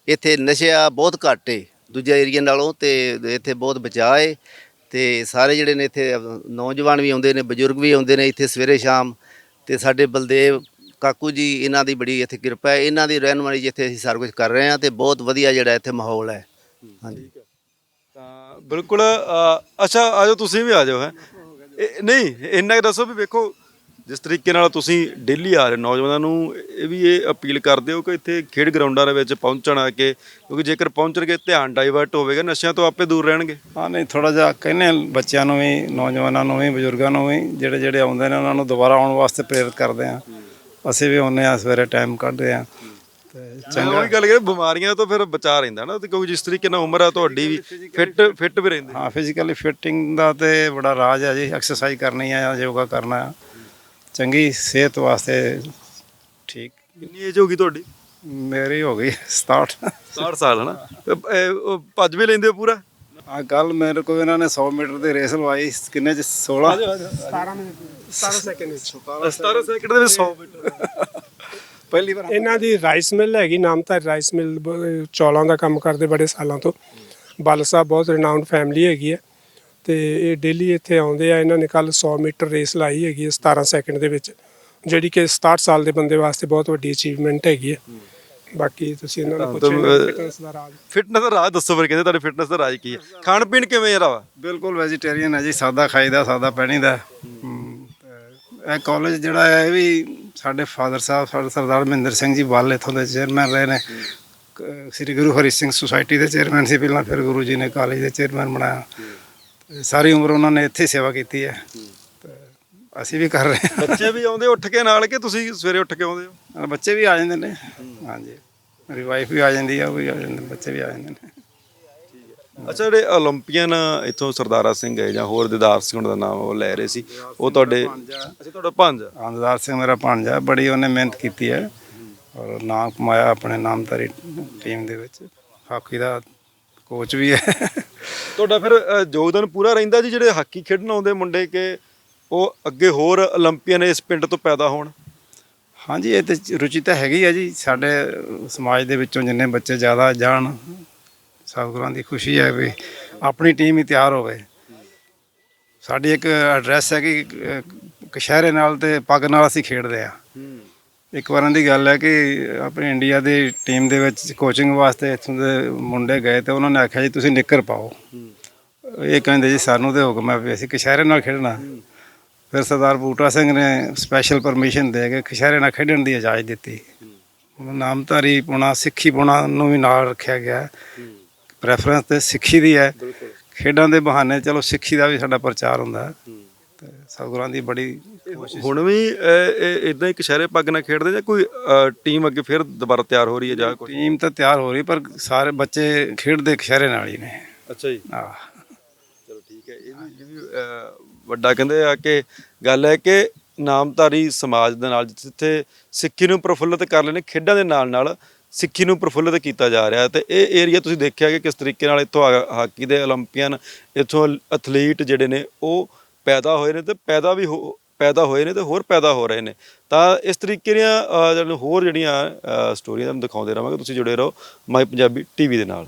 ਇੱਥੇ ਨਸ਼ਾ ਬਹੁਤ ਘੱਟ ਹੈ ਦੂਜੇ ਏਰੀਆ ਨਾਲੋਂ, ਤੇ ਇੱਥੇ ਬਹੁਤ ਬਚਾਅ ਹੈ ਤੇ ਸਾਰੇ ਜਿਹੜੇ ਨੇ ਇੱਥੇ ਨੌਜਵਾਨ ਵੀ ਆਉਂਦੇ ਨੇ, ਬਜ਼ੁਰਗ ਵੀ ਆਉਂਦੇ ਨੇ ਇੱਥੇ ਸਵੇਰੇ ਸ਼ਾਮ। ਤੇ ਸਾਡੇ ਬਲਦੇਵ ਕਾਕੂ ਜੀ ਇਹਨਾਂ ਦੀ ਬੜੀ ਇੱਥੇ ਕਿਰਪਾ ਹੈ ਇਹਨਾਂ ਦੀ ਰਹਿਨਮਾਈ ਜਿੱਥੇ ਅਸੀਂ ਸਾਰਾ ਕੁਝ ਕਰ ਰਹੇ ਹਾਂ ਤੇ ਬਹੁਤ ਵਧੀਆ ਜਿਹੜਾ ਇੱਥੇ ਮਾਹੌਲ ਹੈ। ਹਾਂਜੀ। ਤਾਂ ਬਿਲਕੁਲ ਅ, ਅੱਛਾ ਆਜੋ ਤੁਸੀਂ ਵੀ ਆ ਜਾਓ ਹੈ ਨਹੀਂ ਇੰਨਾ ਕੁ ਦੱਸੋ ਵੀ ਵੇਖੋ ਜਿਸ ਤਰੀਕੇ ਨਾਲ ਤੁਸੀਂ ਡੇਲੀ ਆ ਰਹੇ ਨੌਜਵਾਨਾਂ ਨੂੰ ਇਹ ਵੀ ਇਹ ਅਪੀਲ ਕਰਦੇ ਹੋ ਕਿ ਇੱਥੇ ਖੇਡ ਗਰਾਊਂਡਾਂ ਦੇ ਵਿੱਚ ਪਹੁੰਚਣ ਆ ਕੇ ਕਿਉਂਕਿ ਜੇਕਰ ਪਹੁੰਚਣਗੇ ਧਿਆਨ ਡਾਈਵਰਟ ਹੋਵੇਗਾ ਨਸ਼ਿਆਂ ਤੋਂ ਆਪੇ ਦੂਰ ਰਹਿਣਗੇ। ਹਾਂ ਨਹੀਂ ਥੋੜਾ ਜਿਹਾ ਕਹਿੰਦੇ ਹਾਂ ਬੱਚਿਆਂ ਨੂੰ ਵੀ ਨੌਜਵਾਨਾਂ ਨੂੰ ਵੀ ਬਜ਼ੁਰਗਾਂ ਨੂੰ ਵੀ ਜਿਹੜੇ ਜਿਹੜੇ ਆਉਂਦੇ ਨੇ ਉਹਨਾਂ ਨੂੰ ਦੁਬਾਰਾ ਆਉਣ ਵਾਸਤੇ ਪ੍ਰੇਰਿਤ ਕਰਦੇ ਆ ਅਸੀਂ ਵੀ ਆਉਂਦੇ ਆ ਸਵੇਰੇ ਟਾਈਮ ਕੱਢਦੇ ਆ ਤੇ ਚੰਗਾ। ਉਹੀ ਗੱਲ ਕਰੇ ਬਿਮਾਰੀਆਂ ਤੋਂ ਫਿਰ ਬਚਾ ਰਹਿੰਦਾ ਨਾ ਤੇ ਕਿਉਂਕਿ ਜਿਸ ਤਰੀਕੇ ਨਾਲ ਉਮਰ ਆ ਤੁਹਾਡੀ ਵੀ ਫਿੱਟ ਫਿੱਟ ਵੀ ਰਹਿੰਦੇ। ਹਾਂ ਫਿਜ਼ੀਕਲੀ ਫਿਟਿੰਗ ਦਾ ਤੇ ਬੜਾ ਰਾਜ ਹੈ ਜੀ ਐਕਸਰਸਾਈਜ਼ ਕਰਨੀ ਆ ਯੋਗਾ ਕਰਨਾ ਆ। ਚੰਗੀ ਸਿਹਤ ਵਾਸਤੇ ਠੀਕ। ਕਿੰਨੀ ਏਜ ਹੋ ਗਈ ਤੁਹਾਡੀ? ਮੇਰੀ ਹੋ ਗਈ 67 60 ਸਾਲ ਹਨਾ? ਇਹ- ਇਹ ਉਹ ਭੱਜ ਵੀ ਲੈਂਦੇ ਹੋ ਪੂਰਾ? ਆ ਕੱਲ ਮੇਰੇ ਕੋਲ ਇਹਨਾਂ ਨੇ 100 ਮੀਟਰ ਦੀ ਰੇਸ ਲਵਾਈ ਕਿੰਨੇ ਚ 16 17 ਮਿੰਟ 17 ਸੈਕਿੰਡ ਵਿੱਚ। 17 ਸੈਕਿੰਡ ਦੇ ਵਿੱਚ 100 ਮੀਟਰ ਪਹਿਲੀ ਵਾਰ। ਇਹਨਾਂ ਦੀ ਰਾਈਸ ਮਿਲ ਹੈਗੀ ਨਾਮਧਾਰੀ ਰਾਈਸ ਮਿਲ ਚੌਲਾਂ ਦਾ ਕੰਮ ਕਰਦੇ ਬੜੇ ਸਾਲਾਂ ਤੋਂ। ਬਲ ਸਾਹਿਬ ਬਹੁਤ ਰਿਨਾਊਂਡ ਫੈਮਿਲੀ ਹੈਗੀ ਹੈ। ਤੇ ਇਹ ਡੇਲੀ ਇੱਥੇ ਆਉਂਦੇ ਆ ਇਹਨਾਂ ਨੇ ਕੱਲ 100 ਮੀਟਰ ਰੇਸ ਲਾਈ ਹੈਗੀ ਹੈ 17 ਸੈਕਿੰਡ ਦੇ ਵਿੱਚ। ਜਿਹੜੀ ਕਿ 67 ਸਾਲ ਦੇ ਬੰਦੇ ਵਾਸਤੇ ਬਹੁਤ ਵੱਡੀ ਅਚੀਵਮੈਂਟ ਹੈਗੀ ਹੈ। ਬਾਕੀ ਤੁਸੀਂ ਇਹਨਾਂ ਨੂੰ ਤਾਂ ਪੁੱਛੋ ਫਿਟਨੈਸ ਦਾ ਰਾਜ। ਫਿਟਨੈਸ ਦਾ ਰਾਜ ਦੱਸੋ ਫਿਰ ਕਹਿੰਦੇ ਤੁਹਾਡੀ ਫਿਟਨੈਸ ਦਾ ਰਾਜ ਕੀ ਹੈ? ਖਾਣ ਪੀਣ ਕਿਵੇਂ ਵਾ ਬਿਲਕੁਲ ਵੈਜੀਟੇਰੀਅਨ ਹੈ ਜੀ ਸਾਦਾ ਖਾਈਦਾ ਸਾਦਾ ਤੇ ਇਹ ਕਾਲਜ ਜਿਹੜਾ ਹੈ ਇਹ ਵੀ ਸਾਡੇ ਫਾਦਰ ਸਾਹਿਬ ਸਾਡੇ ਸਰਦਾਰ ਮਹਿੰਦਰ ਸਿੰਘ ਜੀ ਵੱਲ ਇੱਥੋਂ ਦੇ ਚੇਅਰਮੈਨ ਰਹੇ ਨੇ। ਕ- ਸ੍ਰੀ ਗੁਰੂ ਹਰੀ ਸਿੰਘ ਸੁਸਾਇਟੀ ਦੇ ਚੇਅਰਮੈਨ ਸੀ ਪਹਿਲਾਂ ਫਿਰ ਗੁਰੂ ਜੀ ਨੇ ਕਾਲਜ ਦੇ ਚੇਅਰਮੈਨ ਬਣਾਇਆ। ਤੇ ਸਾਰੀ ਉਮਰ ਉਹਨਾਂ ਨੇ ਇੱਥੇ ਸੇਵਾ ਕੀਤੀ ਹੈ। ਤੇ ਅਸੀਂ ਵੀ ਕਰ ਰਹੇ ਹਾਂ। ਬੱਚੇ ਵੀ ਆਉਂਦੇ ਉੱਠ ਕੇ ਨਾਲ ਕਿ ਤੁਸੀਂ ਸਵੇਰੇ ਉੱਠ ਕੇ ਆਉਂਦੇ ਹੋ? ਬੱਚੇ ਵੀ ਆ ਜਾਂਦੇ ਨੇ। ਹਾਂਜੀ। ਮੇਰੀ ਵਾਈਫ ਵੀ ਆ ਜਾਂਦੀ ਆ ਉਹ ਵੀ ਆ ਜਾਂਦੇ ਬੱਚੇ ਵੀ ਆ ਜਾਂਦੇ ਨੇ। ਅੱਛਾ ਜਿਹੜੇ 올림픽ੀਅਨ ਇੱਥੋਂ ਸਰਦਾਰਾ ਸਿੰਘ ਹੈ ਜਾਂ ਹੋਰ ਦਿਦਾਰ ਸਿੰਘ ਦਾ ਨਾਮ ਉਹ ਲੈ ਰਹੇ ਸੀ ਉਹ ਤੁਹਾਡੇ ਅੱਛਾ ਤੁਹਾਡਾ ਭਾਂਜਾ। ਆਂਦਾਰ ਸਿੰਘ ਮੇਰਾ ਭਾਂਜਾ ਬੜੀ ਉਹਨੇ ਮਿਹਨਤ ਕੀਤੀ ਹੈ ਔਰ ਨਾਮ ਕਮਾਇਆ ਆਪਣੇ ਨਾਮਧਾਰੀ ਟੀਮ ਦੇ ਵਿੱਚ। ਹਾਕੀ ਦਾ ਕੋਚ ਵੀ ਹੈ। ਤੁਹਾਡਾ ਫਿਰ ਅ, ਯੋਗਦਾਨ ਪੂਰਾ ਰਹਿੰਦਾ ਜੀ ਜਿਹੜੇ ਹਾਕੀ ਖੇਡਣ ਆਉਂਦੇ ਮੁੰਡੇ ਕਿ ਉਹ ਅੱਗੇ ਹੋਰ 올림픽ੀਅਨ ਇਸ ਪਿੰਡ ਤੋਂ ਪੈਦਾ ਹੋਣ? ਹਾਂਜੀ ਇਹ ਤੇ ਰੁਚੀ ਤਾਂ ਹੈਗੀ ਆ ਜੀ। ਸਾਡੇ ਸਮਾਜ ਦੇ ਵਿੱਚੋਂ ਜਿੰਨੇ ਬੱਚੇ ਜ਼ਿਆਦਾ ਜਾਣ ਸਤਿਗੁਰਾਂ ਦੀ ਖੁਸ਼ੀ ਹੈ ਵੀ ਆਪਣੀ ਟੀਮ ਹੀ ਤਿਆਰ ਹੋਵੇ। ਸਾਡੀ ਇੱਕ ਐਡਰੈਸ ਹੈ ਕਿ ਕਸ਼ਹਿਰੇ ਨਾਲ ਤੇ ਪੱਗ ਨਾਲ ਅਸੀਂ ਖੇਡਦੇ ਆ ਇੱਕ ਵਾਰਾਂ ਦੀ ਗੱਲ ਹੈ ਕਿ ਆਪਣੇ ਇੰਡੀਆ ਦੀ ਟੀਮ ਦੇ ਵਿੱਚ ਕੋਚਿੰਗ ਵਾਸਤੇ ਇੱਥੋਂ ਦੇ ਮੁੰਡੇ ਗਏ ਤੇ ਉਹਨਾਂ ਨੇ ਆਖਿਆ ਜੀ ਤੁਸੀਂ ਨਿੱਕਰ ਪਾਓ। ਇਹ ਕਹਿੰਦੇ ਜੀ ਸਾਨੂੰ ਤੇ ਹੁਕਮ ਹੈ ਵੀ ਅਸੀਂ ਕਸ਼ਹਿਰੇ ਨਾਲ ਖੇਡਣਾ। ਫਿਰ ਸਰਦਾਰ ਬੂਟਾ ਸਿੰਘ ਨੇ ਸਪੈਸ਼ਲ ਪਰਮਿਸ਼ਨ ਦੇ ਕੇ ਕਸ਼ਹਿਰੇ ਨਾਲ ਖੇਡਣ ਦੀ ਇਜਾਜ਼ਤ ਦਿੱਤੀ। ਨਾਮਧਾਰੀ ਪੁਣਾ ਸਿੱਖੀ ਪੁਣਾ ਨੂੰ ਵੀ ਨਾਲ ਰੱਖਿਆ ਗਿਆ। ਪ੍ਰੈਫਰੈਂਸ ਤੇ ਸਿੱਖੀ ਦੀ ਹੈ। ਖੇਡਾਂ ਦੇ ਬਹਾਨੇ ਚਲੋ ਸਿੱਖੀ ਦਾ ਵੀ ਸਾਡਾ ਪ੍ਰਚਾਰ ਹੁੰਦਾ ਹੈ। ਤੇ ਸਤਿਗੁਰਾਂ ਦੀ ਬੜੀ ਕੋਸ਼ਿਸ਼ ਹੁਣ ਵੀ ਇਦਾਂ ਹੀ ਕਸ਼ਹਿਰੇ ਪੱਗ ਨਾਲ ਖੇਡਦੇ ਜਾਂ ਕੋਈ ਟੀਮ ਅੱਗੇ ਫਿਰ ਦੁਬਾਰਾ ਤਿਆਰ ਹੋ ਰਹੀ ਹੈ ਜਾਂ ਕੋਈ ਟੀਮ ਤਾਂ ਤਿਆਰ ਹੋ ਰਹੀ ਪਰ ਸਾਰੇ ਬੱਚੇ ਖੇਡਦੇ ਕਸ਼ਹਿਰੇ ਨਾਲ ਹੀ ਨੇ। ਅੱਛਾ ਜੀ। ਆਹ। ਚਲੋ ਠੀਕ ਹੈ ਇਹ ਵੀ ਇਹ ਵੀ ਵੱਡਾ ਕਹਿੰਦੇ ਆ ਕਿ ਗੱਲ ਹੈ ਕਿ ਨਾਮਧਾਰੀ ਸਮਾਜ ਦੇ ਨਾਲ ਜਿੱਥੇ ਸਿੱਖੀ ਨੂੰ ਪ੍ਰਫੁੱਲਤ ਕਰ ਲੈਣੇ ਖੇਡਾਂ ਦੇ ਨਾਲ ਨਾਲ ਸਿੱਖੀ ਨੂੰ ਪ੍ਰਫੁੱਲਿਤ ਕੀਤਾ ਜਾ ਰਿਹਾ ਤੇ ਇਹ ਏਰੀਆ ਤੁਸੀਂ ਦੇਖਿਆ ਕਿ ਕਿਸ ਤਰੀਕੇ ਨਾਲ ਇੱਥੋਂ ਹਾਕੀ ਦੇ 올림픽ੀਅਨ ਇੱਥੋਂ ਐਥਲੀਟ ਜਿਹੜੇ ਨੇ ਉਹ ਪੈਦਾ ਹੋਏ ਨੇ ਤੇ ਪੈਦਾ ਵੀ ਹੋ ਪੈਦਾ ਹੋਏ ਨੇ ਤੇ ਹੋਰ ਪੈਦਾ ਹੋ ਰਹੇ ਨੇ। ਤਾਂ ਇਸ ਤਰੀਕੇ ਦੀਆਂ ਹੋਰ ਜਿਹੜੀਆਂ ਸਟੋਰੀਆਂ ਤੁਹਾਨੂੰ ਦਿਖਾਉਂਦੇ ਰਹਾਂਗੇ। ਤੁਸੀਂ ਜੁੜੇ ਰਹੋ ਮਾਈ ਪੰਜਾਬੀ ਟੀਵੀ ਦੇ ਨਾਲ।